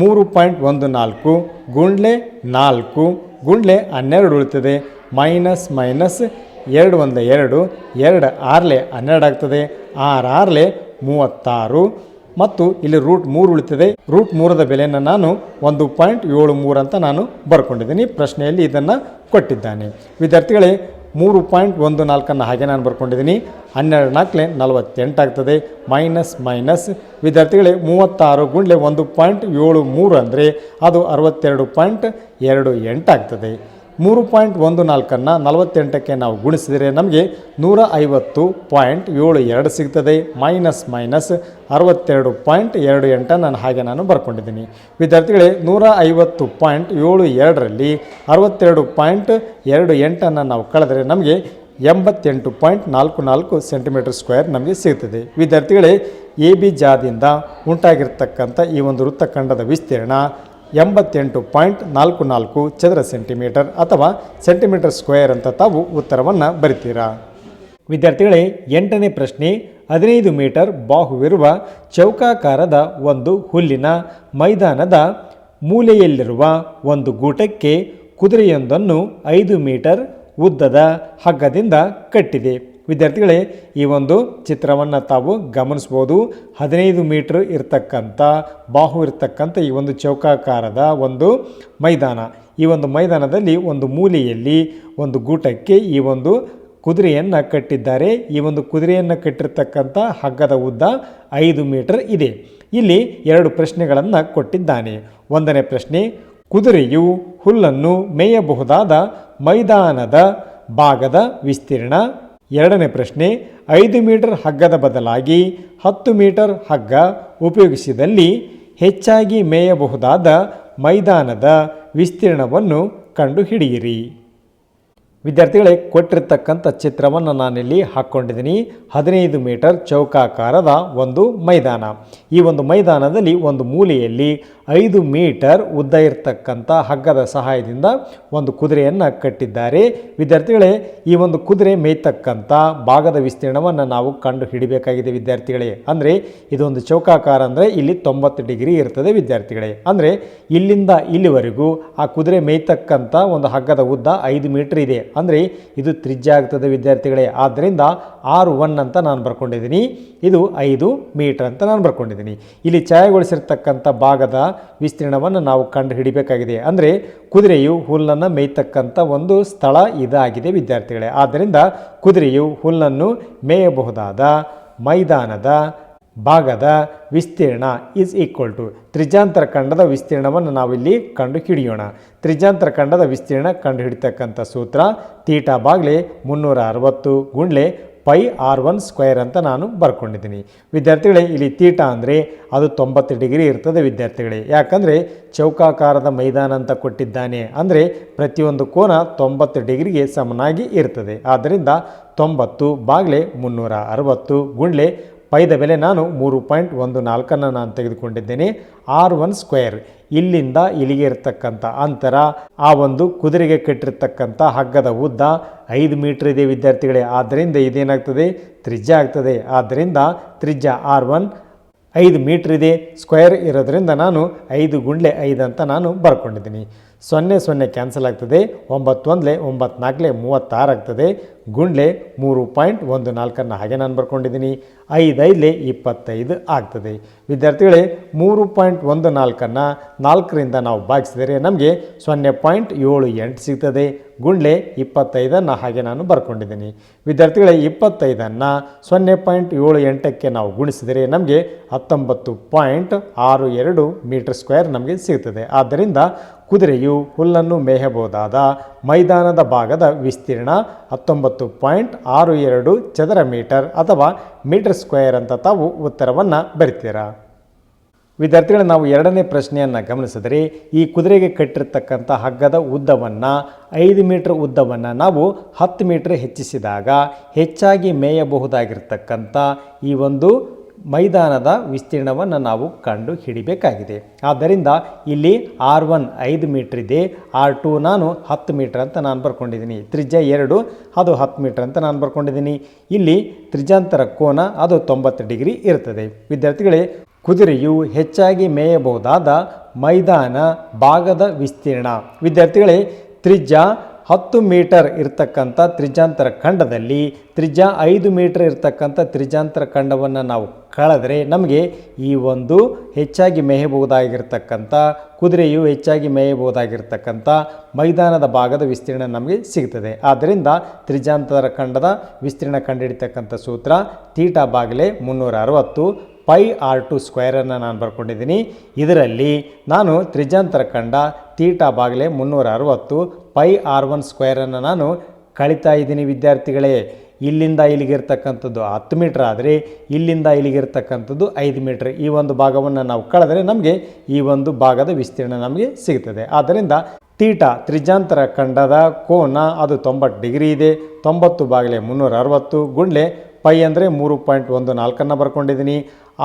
ಮೂರು ಪಾಯಿಂಟ್ ಒಂದು ನಾಲ್ಕು, ಗುಂಡ್ಲೆ ನಾಲ್ಕು, ಗುಂಡ್ಲೆ ಹನ್ನೆರಡು ಉಳಿತದೆ. ಮೈನಸ್ ಮೈನಸ್ ಎರಡು ಒಂದು ಎರಡು ಎರಡು ಆರ್ಲೆ ಹನ್ನೆರಡು ಆಗ್ತದೆ. ಆರು ಆರ್ಲೆ ಮೂವತ್ತಾರು. ಮತ್ತು ಇಲ್ಲಿ ರೂಟ್ ಮೂರು ಉಳಿತದೆ. ರೂಟ್ ಮೂರದ ಬೆಲೆಯನ್ನು ನಾನು ಒಂದು ಪಾಯಿಂಟ್ ಏಳು ಮೂರು ಅಂತ ನಾನು ಬರ್ಕೊಂಡಿದ್ದೀನಿ. ಪ್ರಶ್ನೆಯಲ್ಲಿ ಇದನ್ನು ಕೊಟ್ಟಿದ್ದಾನೆ. ವಿದ್ಯಾರ್ಥಿಗಳೇ, ಮೂರು ಪಾಯಿಂಟ್ ಒಂದು ನಾಲ್ಕನ್ನು ಹಾಗೆ ನಾನು ಬರ್ಕೊಂಡಿದ್ದೀನಿ. ಹನ್ನೆರಡು ನಾಲ್ಕಲೆ ನಲವತ್ತೆಂಟು ಆಗ್ತದೆ. ಮೈನಸ್ ಮೈನಸ್ ವಿದ್ಯಾರ್ಥಿಗಳೇ, ಮೂವತ್ತಾರು ಗುಂಡ್ಲೆ ಒಂದು ಪಾಯಿಂಟ್ ಏಳು ಮೂರು ಅಂದರೆ ಅದು ಅರವತ್ತೆರಡು ಪಾಯಿಂಟ್ ಎರಡು ಎಂಟು ಆಗ್ತದೆ. ಮೂರು ಪಾಯಿಂಟ್ ಒಂದು ನಾಲ್ಕನ್ನು ನಲವತ್ತೆಂಟಕ್ಕೆ ನಾವು ಗುಣಿಸಿದರೆ ನಮಗೆ ನೂರ ಐವತ್ತು ಪಾಯಿಂಟ್ ಏಳು ಎರಡು ಸಿಗ್ತದೆ. ಮೈನಸ್ ಮೈನಸ್ ಅರವತ್ತೆರಡು ಪಾಯಿಂಟ್ ಎರಡು ಎಂಟನ್ನು ನಾನು ಹಾಗೆ ನಾನು ಬರ್ಕೊಂಡಿದ್ದೀನಿ. ವಿದ್ಯಾರ್ಥಿಗಳೇ ನೂರ ಐವತ್ತು ಪಾಯಿಂಟ್ ಏಳು ಎರಡರಲ್ಲಿ ಅರವತ್ತೆರಡು ಪಾಯಿಂಟ್ ಎರಡು ಎಂಟನ್ನು ನಾವು ಕಳೆದರೆ ನಮಗೆ ಎಂಬತ್ತೆಂಟು ಪಾಯಿಂಟ್ ನಾಲ್ಕು ನಾಲ್ಕು ಸೆಂಟಿಮೀಟರ್ ಸ್ಕ್ವೇರ್ ನಮಗೆ ಸಿಗ್ತದೆ. ವಿದ್ಯಾರ್ಥಿಗಳೇ, ಎ ಬಿ ಜಾದಿಂದ ಉಂಟಾಗಿರ್ತಕ್ಕಂಥ ಈ ಒಂದು ವೃತ್ತಖಂಡದ ವಿಸ್ತೀರ್ಣ ಎಂಬತ್ತೆಂಟು ಪಾಯಿಂಟ್ ನಾಲ್ಕು ನಾಲ್ಕು ಚದರ ಸೆಂಟಿಮೀಟರ್ ಅಥವಾ ಸೆಂಟಿಮೀಟರ್ ಸ್ಕ್ವೇರ್ ಅಂತ ತಾವು ಉತ್ತರವನ್ನು ಬರಿತೀರಾ? ವಿದ್ಯಾರ್ಥಿಗಳೇ, ಎಂಟನೇ ಪ್ರಶ್ನೆ, ಹದಿನೈದು ಮೀಟರ್ ಬಾಹುವಿರುವ ಚೌಕಾಕಾರದ ಒಂದು ಹುಲ್ಲಿನ ಮೈದಾನದ ಮೂಲೆಯಲ್ಲಿರುವ ಒಂದು ಗೂಟಕ್ಕೆ ಕುದುರೆಯೊಂದನ್ನು ಐದು ಮೀಟರ್ ಉದ್ದದ ಹಗ್ಗದಿಂದ ಕಟ್ಟಿದೆ. ವಿದ್ಯಾರ್ಥಿಗಳೇ, ಈ ಒಂದು ಚಿತ್ರವನ್ನು ತಾವು ಗಮನಿಸ್ಬೋದು. ಹದಿನೈದು ಮೀಟ್ರ್ ಇರತಕ್ಕಂಥ, ಬಾಹು ಇರತಕ್ಕಂಥ ಈ ಒಂದು ಚೌಕಾಕಾರದ ಒಂದು ಮೈದಾನ. ಈ ಒಂದು ಮೈದಾನದಲ್ಲಿ ಒಂದು ಮೂಲೆಯಲ್ಲಿ ಒಂದು ಗೂಟಕ್ಕೆ ಈ ಒಂದು ಕುದುರೆಯನ್ನು ಕಟ್ಟಿದ್ದಾರೆ. ಈ ಒಂದು ಕುದುರೆಯನ್ನು ಕಟ್ಟಿರ್ತಕ್ಕಂಥ ಹಗ್ಗದ ಉದ್ದ ಐದು ಮೀಟರ್ ಇದೆ. ಇಲ್ಲಿ ಎರಡು ಪ್ರಶ್ನೆಗಳನ್ನು ಕೊಟ್ಟಿದ್ದಾನೆ. ಒಂದನೇ ಪ್ರಶ್ನೆ, ಕುದುರೆಯು ಹುಲ್ಲನ್ನು ಮೇಯಬಹುದಾದ ಮೈದಾನದ ಭಾಗದ ವಿಸ್ತೀರ್ಣ? ಎರಡನೇ ಪ್ರಶ್ನೆ, ಐದು ಮೀಟರ್ ಹಗ್ಗದ ಬದಲಾಗಿ ಹತ್ತು ಮೀಟರ್ ಹಗ್ಗ ಉಪಯೋಗಿಸಿದಲ್ಲಿ ಹೆಚ್ಚಾಗಿ ಮೇಯಬಹುದಾದ ಮೈದಾನದ ವಿಸ್ತೀರ್ಣವನ್ನು ಕಂಡುಹಿಡಿಯಿರಿ. ವಿದ್ಯಾರ್ಥಿಗಳೇ, ಕೊಟ್ಟಿರ್ತಕ್ಕಂಥ ಚಿತ್ರವನ್ನು ನಾನಿಲ್ಲಿ ಹಾಕ್ಕೊಂಡಿದ್ದೀನಿ. ಹದಿನೈದು ಮೀಟರ್ ಚೌಕಾಕಾರದ ಒಂದು ಮೈದಾನ. ಈ ಒಂದು ಮೈದಾನದಲ್ಲಿ ಒಂದು ಮೂಲೆಯಲ್ಲಿ ಐದು ಮೀಟರ್ ಉದ್ದ ಇರತಕ್ಕಂಥ ಹಗ್ಗದ ಸಹಾಯದಿಂದ ಒಂದು ಕುದುರೆಯನ್ನು ಕಟ್ಟಿದ್ದಾರೆ. ವಿದ್ಯಾರ್ಥಿಗಳೇ, ಈ ಒಂದು ಕುದುರೆ ಮೇಯ್ತಕ್ಕಂಥ ಭಾಗದ ವಿಸ್ತೀರ್ಣವನ್ನು ನಾವು ಕಂಡು ಹಿಡಿಬೇಕಾಗಿದೆ ವಿದ್ಯಾರ್ಥಿಗಳೇ. ಅಂದರೆ, ಇದೊಂದು ಚೌಕಾಕಾರ ಅಂದರೆ ಇಲ್ಲಿ ತೊಂಬತ್ತು ಡಿಗ್ರಿ ಇರ್ತದೆ ವಿದ್ಯಾರ್ಥಿಗಳೇ. ಅಂದರೆ, ಇಲ್ಲಿಂದ ಇಲ್ಲಿವರೆಗೂ ಆ ಕುದುರೆ ಮೇಯ್ತಕ್ಕಂಥ ಒಂದು ಹಗ್ಗದ ಉದ್ದ ಐದು ಮೀಟರ್ ಇದೆ. ಅಂದರೆ, ಇದು ತ್ರಿಜ್ಯ ಆಗ್ತದೆ ವಿದ್ಯಾರ್ಥಿಗಳೇ. ಆದ್ದರಿಂದ ಆರು ಒನ್ ಅಂತ ನಾನು ಬರ್ಕೊಂಡಿದ್ದೀನಿ. ಇದು ಐದು ಮೀಟರ್ ಅಂತ ನಾನು ಬರ್ಕೊಂಡಿದ್ದೀನಿ. ಇಲ್ಲಿ ಛಾಯೆಗೊಳಿಸಿರ್ತಕ್ಕಂಥ ಭಾಗದ ವಿಸ್ತೀರ್ಣವನ್ನು ನಾವು ಕಂಡು ಹಿಡಿಬೇಕಾಗಿದೆ ಅಂದರೆ ಕುದುರೆಯು ಹುಲ್ಲನ್ನು ಮೇಯ್ತಕ್ಕಂಥ ಒಂದು ಸ್ಥಳ ಇದಾಗಿದೆ ವಿದ್ಯಾರ್ಥಿಗಳೇ. ಆದ್ದರಿಂದ ಕುದುರೆಯು ಹುಲ್ಲನ್ನು ಮೇಯಬಹುದಾದ ಮೈದಾನದ ಭಾಗದ ವಿಸ್ತೀರ್ಣ ಈಸ್ ಈಕ್ವಲ್ ಟು ತ್ರಿಜಾಂತರ ಖಂಡದ ವಿಸ್ತೀರ್ಣವನ್ನು ನಾವಿಲ್ಲಿ ಕಂಡು ಹಿಡಿಯೋಣ ತ್ರಿಜಾಂತರ ಖಂಡದ ವಿಸ್ತೀರ್ಣ ಕಂಡು ಹಿಡಿತಕ್ಕಂಥ ಸೂತ್ರ ತೀಟಾ ಬಾಗ್ಲೆ ಮುನ್ನೂರ ಅರವತ್ತು ಗುಂಡ್ಲೆ ಪೈ ಆರ್ ಒನ್ ಸ್ಕ್ವೇರ್ ಅಂತ ನಾನು ಬರ್ಕೊಂಡಿದ್ದೀನಿ. ವಿದ್ಯಾರ್ಥಿಗಳೇ, ಇಲ್ಲಿ ತೀಟ ಅಂದರೆ ಅದು ತೊಂಬತ್ತು ಡಿಗ್ರಿ ಇರ್ತದೆ ವಿದ್ಯಾರ್ಥಿಗಳೇ. ಯಾಕಂದರೆ ಚೌಕಾಕಾರದ ಮೈದಾನ ಅಂತ ಕೊಟ್ಟಿದ್ದಾನೆ ಅಂದರೆ ಪ್ರತಿಯೊಂದು ಕೋನ ತೊಂಬತ್ತು ಡಿಗ್ರಿಗೆ ಸಮನಾಗಿ ಇರ್ತದೆ. ಆದ್ದರಿಂದ ತೊಂಬತ್ತು ಬಾಗ್ಲೆ ಮುನ್ನೂರ ಅರವತ್ತು ಗುಂಡ್ಲೆ ಪೈದ ಬೆಲೆ ನಾನು ಮೂರು ಪಾಯಿಂಟ್ ಒಂದು ನಾಲ್ಕನ್ನು ನಾನು ತೆಗೆದುಕೊಂಡಿದ್ದೇನೆ. ಆರ್ ಒನ್ ಸ್ಕ್ವೇರ್, ಇಲ್ಲಿಂದ ಇಲ್ಲಿಗೆ ಇರತಕ್ಕಂಥ ಅಂತರ, ಆ ಒಂದು ಕುದುರೆಗೆ ಕಟ್ಟಿರ್ತಕ್ಕಂಥ ಹಗ್ಗದ ಉದ್ದ ಐದು ಮೀಟರ್ ಇದೆ ವಿದ್ಯಾರ್ಥಿಗಳೇ. ಆದ್ದರಿಂದ ಇದೇನಾಗ್ತದೆ? ತ್ರಿಜ್ಯ ಆಗ್ತದೆ. ಆದ್ದರಿಂದ ತ್ರಿಜ್ಯ ಆರ್ ಒನ್ ಐದು ಮೀಟ್ರ್ ಇದೆ. ಸ್ಕ್ವೇರ್ ಇರೋದರಿಂದ ನಾನು ಐದು ಗುಂಡ್ಲೆ ಐದು ಅಂತ ನಾನು ಬರ್ಕೊಂಡಿದ್ದೀನಿ. ಸೊನ್ನೆ ಸೊನ್ನೆ ಕ್ಯಾನ್ಸಲ್ ಆಗ್ತದೆ. ಒಂಬತ್ತೊಂದಲೆ ಒಂಬತ್ತು ನಾಲ್ಕಲೆ ಮೂವತ್ತಾರು ಆಗ್ತದೆ. ಗುಂಡ್ಲೆ ಮೂರು ಪಾಯಿಂಟ್ ಒಂದು ನಾಲ್ಕನ್ನು ಹಾಗೆ ನಾನು ಬರ್ಕೊಂಡಿದ್ದೀನಿ. ಐದೈಲೆ ಇಪ್ಪತ್ತೈದು ಆಗ್ತದೆ. ವಿದ್ಯಾರ್ಥಿಗಳೇ, ಮೂರು ಪಾಯಿಂಟ್ ಒಂದು ನಾಲ್ಕನ್ನು ನಾಲ್ಕರಿಂದ ನಾವು ಭಾಗಿಸಿದರೆ ನಮಗೆ ಸೊನ್ನೆ ಪಾಯಿಂಟ್ ಏಳು ಎಂಟು ಸಿಗ್ತದೆ. ಗುಂಡ್ಲೆ ಇಪ್ಪತ್ತೈದನ್ನು ಹಾಗೆ ನಾನು ಬರ್ಕೊಂಡಿದ್ದೀನಿ. ವಿದ್ಯಾರ್ಥಿಗಳೇ, ಇಪ್ಪತ್ತೈದನ್ನು ಸೊನ್ನೆ ಪಾಯಿಂಟ್ ಏಳು ಎಂಟಕ್ಕೆ ನಾವು ಗುಣಿಸಿದರೆ ನಮಗೆ ಹತ್ತೊಂಬತ್ತು ಪಾಯಿಂಟ್ ಆರು ಎರಡು ಮೀಟರ್ ಸ್ಕ್ವೇರ್ ನಮಗೆ ಸಿಗ್ತದೆ. ಆದ್ದರಿಂದ ಕುದುರೆಯು ಹುಲ್ಲನ್ನು ಮೇಯಬಹುದಾದ ಮೈದಾನದ ಭಾಗದ ವಿಸ್ತೀರ್ಣ ಹತ್ತೊಂಬತ್ತು ಪಾಯಿಂಟ್ ಆರು ಎರಡು ಚದರ ಮೀಟರ್ ಅಥವಾ ಮೀಟರ್ ಸ್ಕ್ವೇರ್ ಅಂತ ತಾವು ಉತ್ತರವನ್ನು ಬರಿತೀರಾ? ವಿದ್ಯಾರ್ಥಿಗಳು, ನಾವು ಎರಡನೇ ಪ್ರಶ್ನೆಯನ್ನು ಗಮನಿಸಿದರೆ ಈ ಕುದುರೆಗೆ ಕಟ್ಟಿರ್ತಕ್ಕಂಥ ಹಗ್ಗದ ಉದ್ದವನ್ನು, ಐದು ಮೀಟರ್ ಉದ್ದವನ್ನು ನಾವು ಹತ್ತು ಮೀಟರ್ ಹೆಚ್ಚಿಸಿದಾಗ ಹೆಚ್ಚಾಗಿ ಮೇಯಬಹುದಾಗಿರ್ತಕ್ಕಂಥ ಈ ಒಂದು ಮೈದಾನದ ವಿಸ್ತೀರ್ಣವನ್ನು ನಾವು ಕಂಡು ಹಿಡಿಬೇಕಾಗಿದೆ. ಆದ್ದರಿಂದ ಇಲ್ಲಿ ಆರ್ ಒನ್ ಐದು ಮೀಟ್ರ್ ಇದೆ, ಆರ್ ಟು ನಾನು ಹತ್ತು ಮೀಟ್ರ್ ಅಂತ ನಾನು ಬರ್ಕೊಂಡಿದ್ದೀನಿ. ತ್ರಿಜ್ಯ ಎರಡು, ಅದು ಹತ್ತು ಮೀಟ್ರ್ ಅಂತ ನಾನು ಬರ್ಕೊಂಡಿದ್ದೀನಿ. ಇಲ್ಲಿ ತ್ರಿಜಾಂತರ ಕೋನ ಅದು ತೊಂಬತ್ತು ಡಿಗ್ರಿ ಇರ್ತದೆ ವಿದ್ಯಾರ್ಥಿಗಳೇ, ಕುದುರೆಯು ಹೆಚ್ಚಾಗಿ ಮೇಯಬಹುದಾದ ಮೈದಾನ ಭಾಗದ ವಿಸ್ತೀರ್ಣ. ವಿದ್ಯಾರ್ಥಿಗಳೇ, ತ್ರಿಜ್ಯ ಹತ್ತು ಮೀಟರ್ ಇರತಕ್ಕಂಥ ತ್ರಿಜಾಂತರ ಖಂಡದಲ್ಲಿ ತ್ರಿಜ್ಯ ಐದು ಮೀಟರ್ ಇರತಕ್ಕಂಥ ತ್ರಿಜಾಂತರ ಖಂಡವನ್ನು ನಾವು ಕಳೆದರೆ ನಮಗೆ ಈ ಒಂದು ಹೆಚ್ಚಾಗಿ ಮೇಯಬಹುದಾಗಿರ್ತಕ್ಕಂಥ, ಕುದುರೆಯು ಹೆಚ್ಚಾಗಿ ಮೇಯಬಹುದಾಗಿರ್ತಕ್ಕಂಥ ಮೈದಾನದ ಭಾಗದ ವಿಸ್ತೀರ್ಣ ನಮಗೆ ಸಿಗ್ತದೆ. ಆದ್ದರಿಂದ ತ್ರಿಜಾಂತರ ಖಂಡದ ವಿಸ್ತೀರ್ಣ ಕಂಡುಹಿಡಿತಕ್ಕಂಥ ಸೂತ್ರ ತೀಟಾ ಬಾಗಿಲೆ ಮುನ್ನೂರ ಅರವತ್ತು ಪೈ ಆರ್ ಟು ಸ್ಕ್ವೇರನ್ನು ನಾನು ಬರ್ಕೊಂಡಿದ್ದೀನಿ. ಇದರಲ್ಲಿ ನಾನು ತ್ರಿಜಾಂತರ ಕಂಡ ತೀಟಾ ಬಾಗಿಲೆ ಮುನ್ನೂರ ಅರವತ್ತು ಪೈ ಆರ್ ಒನ್ ಸ್ಕ್ವೇರನ್ನು ನಾನು ಕಳಿತಾ ಇದ್ದೀನಿ ವಿದ್ಯಾರ್ಥಿಗಳೇ. ಇಲ್ಲಿಂದ ಇಲ್ಲಿಗಿರ್ತಕ್ಕಂಥದ್ದು ಹತ್ತು ಮೀಟ್ರ್ ಆದರೆ ಇಲ್ಲಿಂದ ಇಲ್ಲಿಗಿರ್ತಕ್ಕಂಥದ್ದು ಐದು ಮೀಟ್ರ್. ಈ ಒಂದು ಭಾಗವನ್ನು ನಾವು ಕಳೆದರೆ ನಮಗೆ ಈ ಒಂದು ಭಾಗದ ವಿಸ್ತೀರ್ಣ ನಮಗೆ ಸಿಗ್ತದೆ ಆದ್ದರಿಂದ ತೀಟ ತ್ರಿಜಾಂತರ ಖಂಡದ ಕೋನ ಅದು ತೊಂಬತ್ತು ಡಿಗ್ರಿ ಇದೆ. ತೊಂಬತ್ತು ಬಾಗಿಲೆ ಮುನ್ನೂರ ಅರವತ್ತು ಗುಂಡ್ಲೆ ಪೈ ಅಂದರೆ ಮೂರು ಪಾಯಿಂಟ್ ಒಂದು ನಾಲ್ಕನ್ನು ಬರ್ಕೊಂಡಿದ್ದೀನಿ.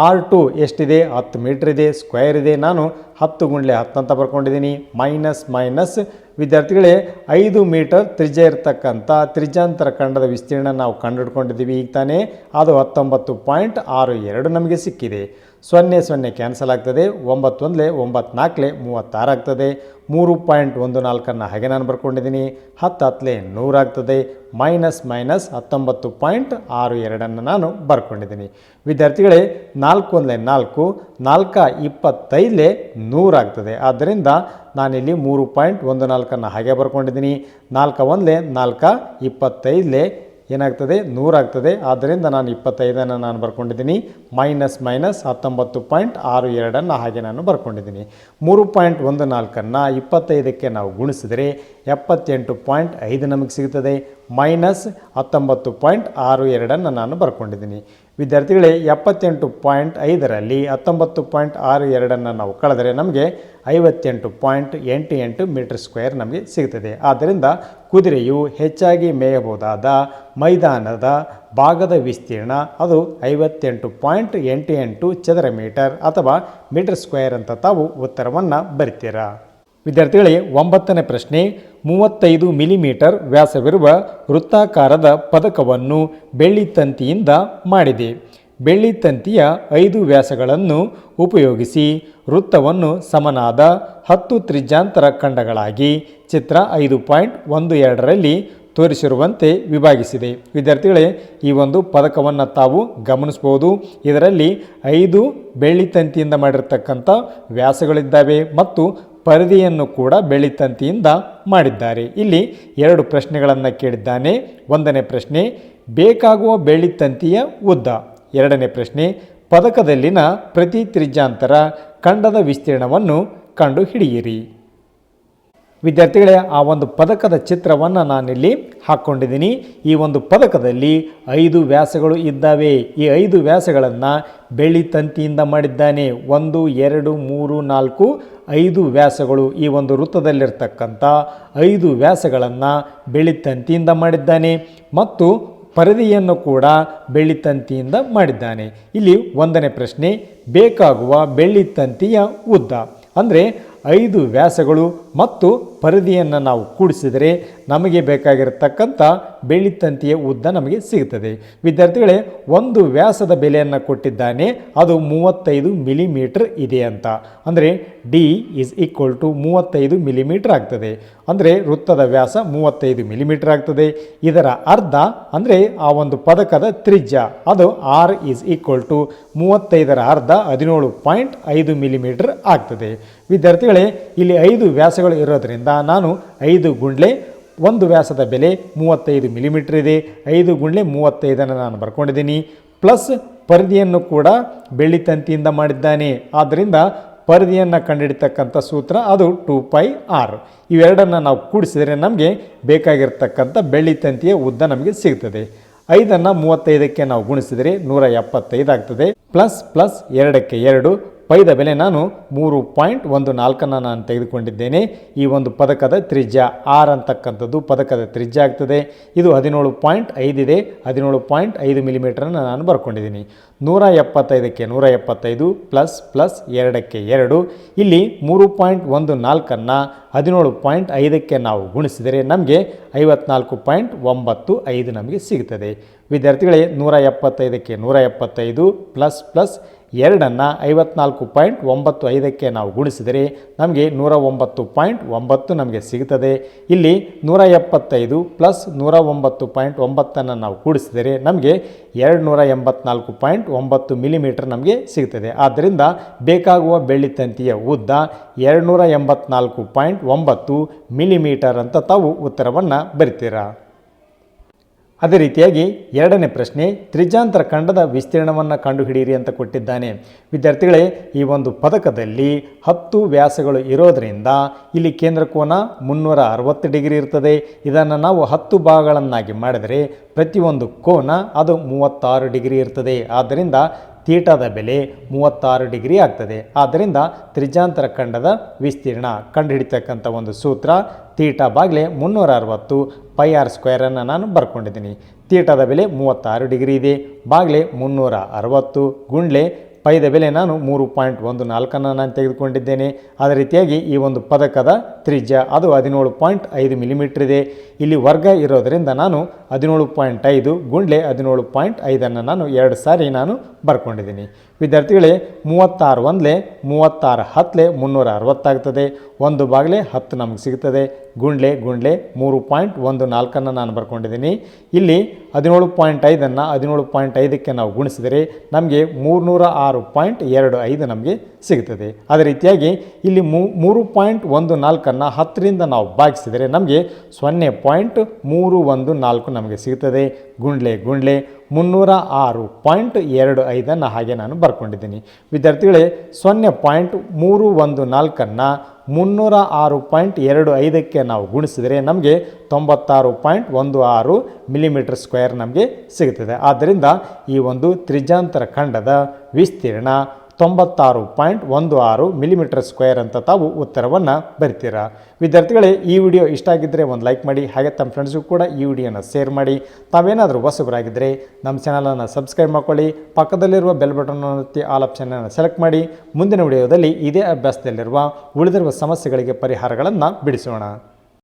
ಆರ್ ಟು ಎಷ್ಟಿದೆ? ಹತ್ತು ಮೀಟ್ರ್ ಇದೆ. ಸ್ಕ್ವೇರ್ ಇದೆ. ನಾನು ಹತ್ತು ಗುಂಡ್ಲೆ ಹತ್ತಂತ ಬರ್ಕೊಂಡಿದ್ದೀನಿ. ಮೈನಸ್ ಮೈನಸ್ ವಿದ್ಯಾರ್ಥಿಗಳೇ, ಐದು ಮೀಟರ್ ತ್ರಿಜ್ಯ ಇರತಕ್ಕಂಥ ತ್ರಿಜಾಂತರ ಖಂಡದ ವಿಸ್ತೀರ್ಣ ನಾವು ಕಂಡುಹಿಡ್ಕೊಂಡಿದ್ದೀವಿ. ಈಗ ತಾನೇ ಅದು ಹತ್ತೊಂಬತ್ತು ಪಾಯಿಂಟ್ ಆರು ಎರಡು ನಮಗೆ ಸಿಕ್ಕಿದೆ. ಸೊನ್ನೆ ಸೊನ್ನೆ ಕ್ಯಾನ್ಸಲ್ ಆಗ್ತದೆ ಒಂಬತ್ತೊಂದಲೇ ಒಂಬತ್ತು ನಾಲ್ಕಲೆ ಮೂವತ್ತಾರು ಆಗ್ತದೆ. ಮೂರು ಪಾಯಿಂಟ್ ಒಂದು ನಾಲ್ಕನ್ನು ಹಾಗೆ ನಾನು ಬರ್ಕೊಂಡಿದ್ದೀನಿ. ಹತ್ತು ಹತ್ತಲೆ ನೂರಾಗ್ತದೆ ಮೈನಸ್ ಮೈನಸ್ ಹತ್ತೊಂಬತ್ತು ಪಾಯಿಂಟ್ ಆರು ಎರಡನ್ನು ನಾನು ಬರ್ಕೊಂಡಿದ್ದೀನಿ. ವಿದ್ಯಾರ್ಥಿಗಳೇ, ನಾಲ್ಕು ಒಂದಲೇ ನಾಲ್ಕು, ನಾಲ್ಕ ಇಪ್ಪತ್ತೈದಲೇ ನೂರಾಗ್ತದೆ ಆದ್ದರಿಂದ ನಾನಿಲ್ಲಿ ಮೂರು ಪಾಯಿಂಟ್ ಒಂದು ನಾಲ್ಕನ್ನು ಹಾಗೆ ಬರ್ಕೊಂಡಿದ್ದೀನಿ. ನಾಲ್ಕ ಒಂದಲೇ, ನಾಲ್ಕು ಇಪ್ಪತ್ತೈದಲೇ ಏನಾಗ್ತದೆ? ನೂರಾಗ್ತದೆ. ಆದ್ದರಿಂದ ನಾನು ಇಪ್ಪತ್ತೈದನ್ನು ನಾನು ಬರ್ಕೊಂಡಿದ್ದೀನಿ. ಮೈನಸ್ ಮೈನಸ್ ಹತ್ತೊಂಬತ್ತು ಪಾಯಿಂಟ್ ಆರು ಎರಡನ್ನು ಹಾಗೆ ನಾನು ಬರ್ಕೊಂಡಿದ್ದೀನಿ. ಮೂರು ಪಾಯಿಂಟ್ ಒಂದು ನಾಲ್ಕನ್ನು ಇಪ್ಪತ್ತೈದಕ್ಕೆ ನಾವು ಗುಣಿಸಿದರೆ ಎಪ್ಪತ್ತೆಂಟು ಪಾಯಿಂಟ್ ಐದು ನಮಗೆ ಸಿಗ್ತದೆ. ಮೈನಸ್ ಹತ್ತೊಂಬತ್ತು ಪಾಯಿಂಟ್ ಆರು ಎರಡನ್ನು ನಾನು ಬರ್ಕೊಂಡಿದ್ದೀನಿ. ವಿದ್ಯಾರ್ಥಿಗಳೇ, ಎಪ್ಪತ್ತೆಂಟು ಪಾಯಿಂಟ್ ಐದರಲ್ಲಿ ಹತ್ತೊಂಬತ್ತು ಪಾಯಿಂಟ್ ಆರು ಎರಡನ್ನು ನಾವು ಕಳೆದರೆ ನಮಗೆ ಐವತ್ತೆಂಟು ಪಾಯಿಂಟ್ ಎಂಟು ಎಂಟು ಮೀಟರ್ ಸ್ಕ್ವೇರ್ ನಮಗೆ ಸಿಗ್ತದೆ ಆದ್ದರಿಂದ ಕುದುರೆಯು ಹೆಚ್ಚಾಗಿ ಮೇಯಬಹುದಾದ ಮೈದಾನದ ಭಾಗದ ವಿಸ್ತೀರ್ಣ ಅದು ಐವತ್ತೆಂಟು ಪಾಯಿಂಟ್ ಎಂಟು ಎಂಟು ಚದರ ಮೀಟರ್ ಅಥವಾ ಮೀಟರ್ ಸ್ಕ್ವೇರ್ ಅಂತ ತಾವು ಉತ್ತರವನ್ನು ಬರಿತೀರಾ? ವಿದ್ಯಾರ್ಥಿಗಳೇ, ಒಂಬತ್ತನೇ ಪ್ರಶ್ನೆ, ಮೂವತ್ತೈದು ಮಿಲಿಮೀಟರ್ ವ್ಯಾಸವಿರುವ ವೃತ್ತಾಕಾರದ ಪದಕವನ್ನು ಬೆಳ್ಳಿ ತಂತಿಯಿಂದ ಮಾಡಿದೆ. ಬೆಳ್ಳಿ ತಂತಿಯ ಐದು ವ್ಯಾಸಗಳನ್ನು ಉಪಯೋಗಿಸಿ ವೃತ್ತವನ್ನು ಸಮನಾದ ಹತ್ತು ತ್ರಿಜ್ಯಾಂತರ ಖಂಡಗಳಾಗಿ ಚಿತ್ರ ಐದು ಪಾಯಿಂಟ್ ಒಂದು ಎರಡರಲ್ಲಿ ತೋರಿಸಿರುವಂತೆ ವಿಭಾಗಿಸಿದೆ. ವಿದ್ಯಾರ್ಥಿಗಳೇ, ಈ ಒಂದು ಪದಕವನ್ನು ತಾವು ಗಮನಿಸ್ಬೋದು ಇದರಲ್ಲಿ ಐದು ಬೆಳ್ಳಿ ತಂತಿಯಿಂದ ಮಾಡಿರ್ತಕ್ಕಂಥ ವ್ಯಾಸಗಳಿದ್ದಾವೆ ಮತ್ತು ಪರದೆಯನ್ನು ಕೂಡ ಬೆಳ್ಳಿ ತಂತಿಯಿಂದ ಮಾಡಿದ್ದಾರೆ. ಇಲ್ಲಿ ಎರಡು ಪ್ರಶ್ನೆಗಳನ್ನು ಕೇಳಿದ್ದಾನೆ. ಒಂದನೇ ಪ್ರಶ್ನೆ, ಬೇಕಾಗುವ ಬೆಳ್ಳಿ ತಂತಿಯ ಉದ್ದ? ಎರಡನೇ ಪ್ರಶ್ನೆ, ಪದಕದಲ್ಲಿನ ಪ್ರತಿ ತ್ರಿಜ್ಯಾಂತರ ಖಂಡದ ವಿಸ್ತೀರ್ಣವನ್ನು ಕಂಡು ಹಿಡಿಯಿರಿ ವಿದ್ಯಾರ್ಥಿಗಳೇ, ಆ ಒಂದು ಪದಕದ ಚಿತ್ರವನ್ನು ನಾನಿಲ್ಲಿ ಹಾಕ್ಕೊಂಡಿದ್ದೀನಿ. ಈ ಒಂದು ಪದಕದಲ್ಲಿ ಐದು ವ್ಯಾಸಗಳು ಇದ್ದಾವೆ. ಈ ಐದು ವ್ಯಾಸಗಳನ್ನು ಬೆಳ್ಳಿ ತಂತಿಯಿಂದ ಮಾಡಿದ್ದಾನೆ. ಒಂದು, ಎರಡು, ಮೂರು, ನಾಲ್ಕು, ಐದು ವ್ಯಾಸಗಳು ಈ ಒಂದು ವೃತ್ತದಲ್ಲಿರ್ತಕ್ಕಂಥ ಐದು ವ್ಯಾಸಗಳನ್ನು ಬೆಳ್ಳಿ ತಂತಿಯಿಂದ ಮಾಡಿದ್ದಾನೆ ಮತ್ತು ಪರದೆಯನ್ನು ಕೂಡ ಬೆಳ್ಳಿ ತಂತಿಯಿಂದ ಮಾಡಿದ್ದಾನೆ. ಇಲ್ಲಿ ಒಂದನೇ ಪ್ರಶ್ನೆ, ಬೇಕಾಗುವ ಬೆಳ್ಳಿ ತಂತಿಯ ಉದ್ದ. ಅಂದರೆ ಐದು ವ್ಯಾಸಗಳು ಮತ್ತು ಪರದೆಯನ್ನು ನಾವು ಕೂಡಿಸಿದರೆ ನಮಗೆ ಬೇಕಾಗಿರತಕ್ಕಂಥ ಬೆಳ್ಳಿ ತಂತಿಯ ಉದ್ದ ನಮಗೆ ಸಿಗುತ್ತದೆ. ವಿದ್ಯಾರ್ಥಿಗಳೇ, ಒಂದು ವ್ಯಾಸದ ಬೆಲೆಯನ್ನು ಕೊಟ್ಟಿದ್ದಾನೆ, ಅದು ಮೂವತ್ತೈದು ಮಿಲಿಮೀಟರ್ ಇದೆ ಅಂತ. ಅಂದರೆ ಡಿ ಈಸ್ ಈಕ್ವಲ್ ಟು ಮೂವತ್ತೈದು ಮಿಲಿಮೀಟರ್ ಆಗ್ತದೆ. ಅಂದರೆ ವೃತ್ತದ ವ್ಯಾಸ ಮೂವತ್ತೈದು ಮಿಲಿಮೀಟರ್ ಆಗ್ತದೆ. ಇದರ ಅರ್ಧ, ಅಂದರೆ ಆ ಒಂದು ಪದಕದ ತ್ರಿಜ್ಯ, ಅದು ಆರ್ ಈಸ್ ಈಕ್ವಲ್ ಟು ಮೂವತ್ತೈದರ ಅರ್ಧ ಹದಿನೇಳು ಪಾಯಿಂಟ್ ಐದು ಮಿಲಿಮೀಟರ್ ಆಗ್ತದೆ. ವಿದ್ಯಾರ್ಥಿಗಳೇ, ಇಲ್ಲಿ ಐದು ವ್ಯಾಸಗಳು ಇರೋದರಿಂದ ನಾನು ಐದು ಗುಂಡ್ಲೆ ಒಂದು ವ್ಯಾಸದ ಬೆಲೆ ಮೂವತ್ತೈದು ಮಿಲಿಮೀಟ್ರ್ ಇದೆ. ಐದು ಗುಂಡ್ಲೆ ಮೂವತ್ತೈದನ್ನು ನಾನು ಬರ್ಕೊಂಡಿದ್ದೀನಿ. ಪ್ಲಸ್ ಪರಿಧಿಯನ್ನು ಕೂಡ ಬೆಳ್ಳಿ ತಂತಿಯಿಂದ ಮಾಡಿದ್ದಾನೆ. ಆದ್ದರಿಂದ ಪರಿಧಿಯನ್ನು ಕಂಡುಹಿಡಿತಕ್ಕಂಥ ಸೂತ್ರ ಅದು ಟೂ ಪೈ ಆರ್ ಇವೆರಡನ್ನು ನಾವು ಕೂಡಿಸಿದರೆ ನಮಗೆ ಬೇಕಾಗಿರ್ತಕ್ಕಂಥ ಬೆಳ್ಳಿ ತಂತಿಯ ಉದ್ದ ನಮಗೆ ಸಿಗ್ತದೆ. ಐದನ್ನು ಮೂವತ್ತೈದಕ್ಕೆ ನಾವು ಗುಣಿಸಿದರೆ ನೂರ ಎಪ್ಪತ್ತೈದು ಆಗ್ತದೆ. ಪ್ಲಸ್ ಪ್ಲಸ್ ಎರಡಕ್ಕೆ ಎರಡು ಪೈದ ಬೆಲೆ ನಾನು ಮೂರು ಪಾಯಿಂಟ್ ಒಂದು ನಾಲ್ಕನ್ನು ನಾನು ತೆಗೆದುಕೊಂಡಿದ್ದೇನೆ. ಈ ಒಂದು ಪದಕದ ತ್ರಿಜ್ಯ ಆರ್ ಅಂತಕ್ಕಂಥದ್ದು ಪದಕದ ತ್ರಿಜ್ಯ ಆಗ್ತದೆ. ಇದು ಹದಿನೇಳು ಪಾಯಿಂಟ್ ಐದಿದೆ ಹದಿನೇಳು ಪಾಯಿಂಟ್ ಐದು ಮಿಲಿಮೀಟ್ರನ್ನು ನಾನು ಬರ್ಕೊಂಡಿದ್ದೀನಿ. ನೂರ ಎಪ್ಪತ್ತೈದಕ್ಕೆ ನೂರ ಎಪ್ಪತ್ತೈದು ಪ್ಲಸ್ ಪ್ಲಸ್ ಎರಡಕ್ಕೆ ಎರಡು. ಇಲ್ಲಿ ಮೂರು ಪಾಯಿಂಟ್ ಒಂದು ನಾಲ್ಕನ್ನು ಹದಿನೇಳು ಪಾಯಿಂಟ್ ಐದಕ್ಕೆ ನಾವು ಗುಣಿಸಿದರೆ ನಮಗೆ ಐವತ್ನಾಲ್ಕು ಪಾಯಿಂಟ್ ಒಂಬತ್ತು ಐದು ನಮಗೆ ಸಿಗ್ತದೆ. ವಿದ್ಯಾರ್ಥಿಗಳೇ, ನೂರ ಎಪ್ಪತ್ತೈದಕ್ಕೆ ನೂರ ಎಪ್ಪತ್ತೈದು ಪ್ಲಸ್ ಪ್ಲಸ್ ಎರಡನ್ನು ಐವತ್ನಾಲ್ಕು ಪಾಯಿಂಟ್ ಒಂಬತ್ತು ಐದಕ್ಕೆ ನಾವು ಗುಣಿಸಿದರೆ ನಮಗೆ ನೂರ ಒಂಬತ್ತು ಪಾಯಿಂಟ್ ಒಂಬತ್ತು ನಮಗೆ ಸಿಗುತ್ತದೆ. ಇಲ್ಲಿ ನೂರ ಎಪ್ಪತ್ತೈದು ಪ್ಲಸ್ ನೂರ ಒಂಬತ್ತು ಪಾಯಿಂಟ್ ಒಂಬತ್ತನ್ನು ನಾವು ಕೂಡಿಸಿದರೆ ನಮಗೆ ಎರಡು ನೂರ ಎಂಬತ್ನಾಲ್ಕು ಪಾಯಿಂಟ್ ಒಂಬತ್ತು ಮಿಲಿಮೀಟರ್ ನಮಗೆ ಸಿಗುತ್ತದೆ. ಆದ್ದರಿಂದ ಬೇಕಾಗುವ ಬೆಳ್ಳಿ ತಂತಿಯ ಉದ್ದ ಎರಡು ನೂರ ಎಂಬತ್ನಾಲ್ಕು ಪಾಯಿಂಟ್ ಒಂಬತ್ತು ಮಿಲಿಮೀಟರ್ ಅಂತ ತಾವು ಉತ್ತರವನ್ನು ಬರಿತೀರಾ? ಅದೇ ರೀತಿಯಾಗಿ ಎರಡನೇ ಪ್ರಶ್ನೆ, ತ್ರಿಜಾಂತರ ಖಂಡದ ವಿಸ್ತೀರ್ಣವನ್ನು ಕಂಡುಹಿಡಿಯಿರಿ ಅಂತ ಕೊಟ್ಟಿದ್ದಾನೆ. ವಿದ್ಯಾರ್ಥಿಗಳೇ, ಈ ಒಂದು ಪದಕದಲ್ಲಿ ಹತ್ತು ವ್ಯಾಸಗಳು ಇರೋದರಿಂದ ಇಲ್ಲಿ ಕೇಂದ್ರ ಕೋನ ಮುನ್ನೂರ ಅರವತ್ತು ಡಿಗ್ರಿ ಇರ್ತದೆ. ಇದನ್ನು ನಾವು ಹತ್ತು ಭಾಗಗಳನ್ನಾಗಿ ಮಾಡಿದರೆ ಪ್ರತಿಯೊಂದು ಕೋನ ಅದು ಮೂವತ್ತಾರು ಡಿಗ್ರಿ ಇರ್ತದೆ. ಆದ್ದರಿಂದ ತೀಟಾದ ಬೆಲೆ ಮೂವತ್ತಾರು ಡಿಗ್ರಿ ಆಗ್ತದೆ. ಆದ್ದರಿಂದ ತ್ರಿಜಾಂತರ ಖಂಡದ ವಿಸ್ತೀರ್ಣ ಕಂಡುಹಿಡಿತಕ್ಕಂಥ ಒಂದು ಸೂತ್ರ ತೀಟಾ ಬಾಗಿಲೆ ಮುನ್ನೂರ ಅರವತ್ತು ಪೈ ಆರ್ ಸ್ಕ್ವೇರನ್ನು ನಾನು ಬರ್ಕೊಂಡಿದ್ದೀನಿ. ತೀಟಾದ ಬೆಲೆ ಮೂವತ್ತಾರು ಡಿಗ್ರಿ ಇದೆ. ಬಾಗಿಲೆ ಮುನ್ನೂರ ಅರವತ್ತು ಗುಂಡ್ಲೆ ಪೈದ ಬೆಲೆ ನಾನು ಮೂರು ಪಾಯಿಂಟ್ ಒಂದು ನಾಲ್ಕನ್ನು ನಾನು ತೆಗೆದುಕೊಂಡಿದ್ದೇನೆ. ಅದೇ ರೀತಿಯಾಗಿ ಈ ಒಂದು ಪದಕದ ತ್ರಿಜ್ಯ ಅದು ಹದಿನೇಳು ಪಾಯಿಂಟ್ ಐದು ಮಿಲಿಮೀಟ್ರ್ ಇದೆ. ಇಲ್ಲಿ ವರ್ಗ ಇರೋದರಿಂದ ನಾನು ಹದಿನೇಳು ಪಾಯಿಂಟ್ ಐದು ಗುಂಡ್ಲೆ ಹದಿನೇಳು ಪಾಯಿಂಟ್ ಐದನ್ನು ನಾನು ಎರಡು ಸಾರಿ ನಾನು ಬರ್ಕೊಂಡಿದ್ದೀನಿ. ವಿದ್ಯಾರ್ಥಿಗಳೇ, ಮೂವತ್ತಾರು ಒಂದ್ಲೆ, ಮೂವತ್ತಾರು ಹತ್ತಲೆ ಮುನ್ನೂರ ಅರವತ್ತಾಗ್ತದೆ. ಒಂದು ಬಾಗಿಲೆ ಹತ್ತು ನಮಗೆ ಸಿಗ್ತದೆ. ಗುಂಡ್ಲೆ ಗುಂಡ್ಲೆ, ಮೂರು ಪಾಯಿಂಟ್ ಒಂದು ನಾಲ್ಕನ್ನು ನಾನು ಬರ್ಕೊಂಡಿದ್ದೀನಿ. ಇಲ್ಲಿ ಹದಿನೇಳು ಪಾಯಿಂಟ್ ಐದನ್ನು ಹದಿನೇಳು ಪಾಯಿಂಟ್ ಐದಕ್ಕೆ ನಾವು ಗುಣಿಸಿದರೆ ನಮಗೆ ಮೂರುನೂರ ಆರು ಪಾಯಿಂಟ್ ಎರಡು ಐದು ನಮಗೆ ಸಿಗ್ತದೆ. ಅದೇ ರೀತಿಯಾಗಿ ಇಲ್ಲಿ ಮೂರು ಪಾಯಿಂಟ್ ಒಂದು ನಾಲ್ಕನ್ನು ಹತ್ತರಿಂದ ನಾವು ಭಾಗಿಸಿದರೆ ನಮಗೆ ಸೊನ್ನೆ ಪಾಯಿಂಟ್ ಮೂರು ಒಂದು ನಾಲ್ಕು ನಮಗೆ ಸಿಗ್ತದೆ. ಗುಂಡ್ಲೆ ಗುಂಡ್ಲೆ ಮುನ್ನೂರ ಆರು ಪಾಯಿಂಟ್ ಎರಡು ಐದನ್ನು ಹಾಗೆ ನಾನು ಬರ್ಕೊಂಡಿದ್ದೀನಿ. ವಿದ್ಯಾರ್ಥಿಗಳೇ, ಸೊನ್ನೆ ಪಾಯಿಂಟ್ ಮೂರು ಒಂದು ನಾಲ್ಕನ್ನು ಮುನ್ನೂರ ಆರು ಪಾಯಿಂಟ್ ಎರಡು ಐದಕ್ಕೆ ನಾವು ಗುಣಿಸಿದರೆ ನಮಗೆ ತೊಂಬತ್ತಾರು ಪಾಯಿಂಟ್ ಒಂದು ಆರು ಮಿಲಿಮೀಟರ್ ಸ್ಕ್ವೇರ್ ನಮಗೆ ಸಿಗುತ್ತದೆ. ಆದ್ದರಿಂದ ಈ ಒಂದು ತ್ರಿಜಾಂತರ ಖಂಡದ ವಿಸ್ತೀರ್ಣ ತೊಂಬತ್ತಾರು ಪಾಯಿಂಟ್ ಒಂದು ಆರು ಮಿಲಿಮೀಟರ್ ಸ್ಕ್ವೇರ್ ಅಂತ ತಾವು ಉತ್ತರವನ್ನು ಬರಿತೀರಾ. ವಿದ್ಯಾರ್ಥಿಗಳೇ, ಈ ವಿಡಿಯೋ ಇಷ್ಟ ಆಗಿದ್ದರೆ ಒಂದು ಲೈಕ್ ಮಾಡಿ, ಹಾಗೆ ತಮ್ಮ ಫ್ರೆಂಡ್ಸ್ಗೂ ಕೂಡ ಈ ವಿಡಿಯೋನ ಶೇರ್ ಮಾಡಿ. ತಾವೇನಾದರೂ ಹೊಸಬರಾಗಿದ್ದರೆ ನಮ್ಮ ಚಾನಲನ್ನು ಸಬ್ಸ್ಕ್ರೈಬ್ ಮಾಡ್ಕೊಳ್ಳಿ, ಪಕ್ಕದಲ್ಲಿರುವ ಬೆಲ್ ಬಟನ್ ಒತ್ತಿ ಆಲ್ ಆಪ್ಷನನ್ನು ಸೆಲೆಕ್ಟ್ ಮಾಡಿ. ಮುಂದಿನ ವಿಡಿಯೋದಲ್ಲಿ ಇದೇ ಅಭ್ಯಾಸದಲ್ಲಿರುವ ಉಳಿದಿರುವ ಸಮಸ್ಯೆಗಳಿಗೆ ಪರಿಹಾರಗಳನ್ನು ಬಿಡಿಸೋಣ.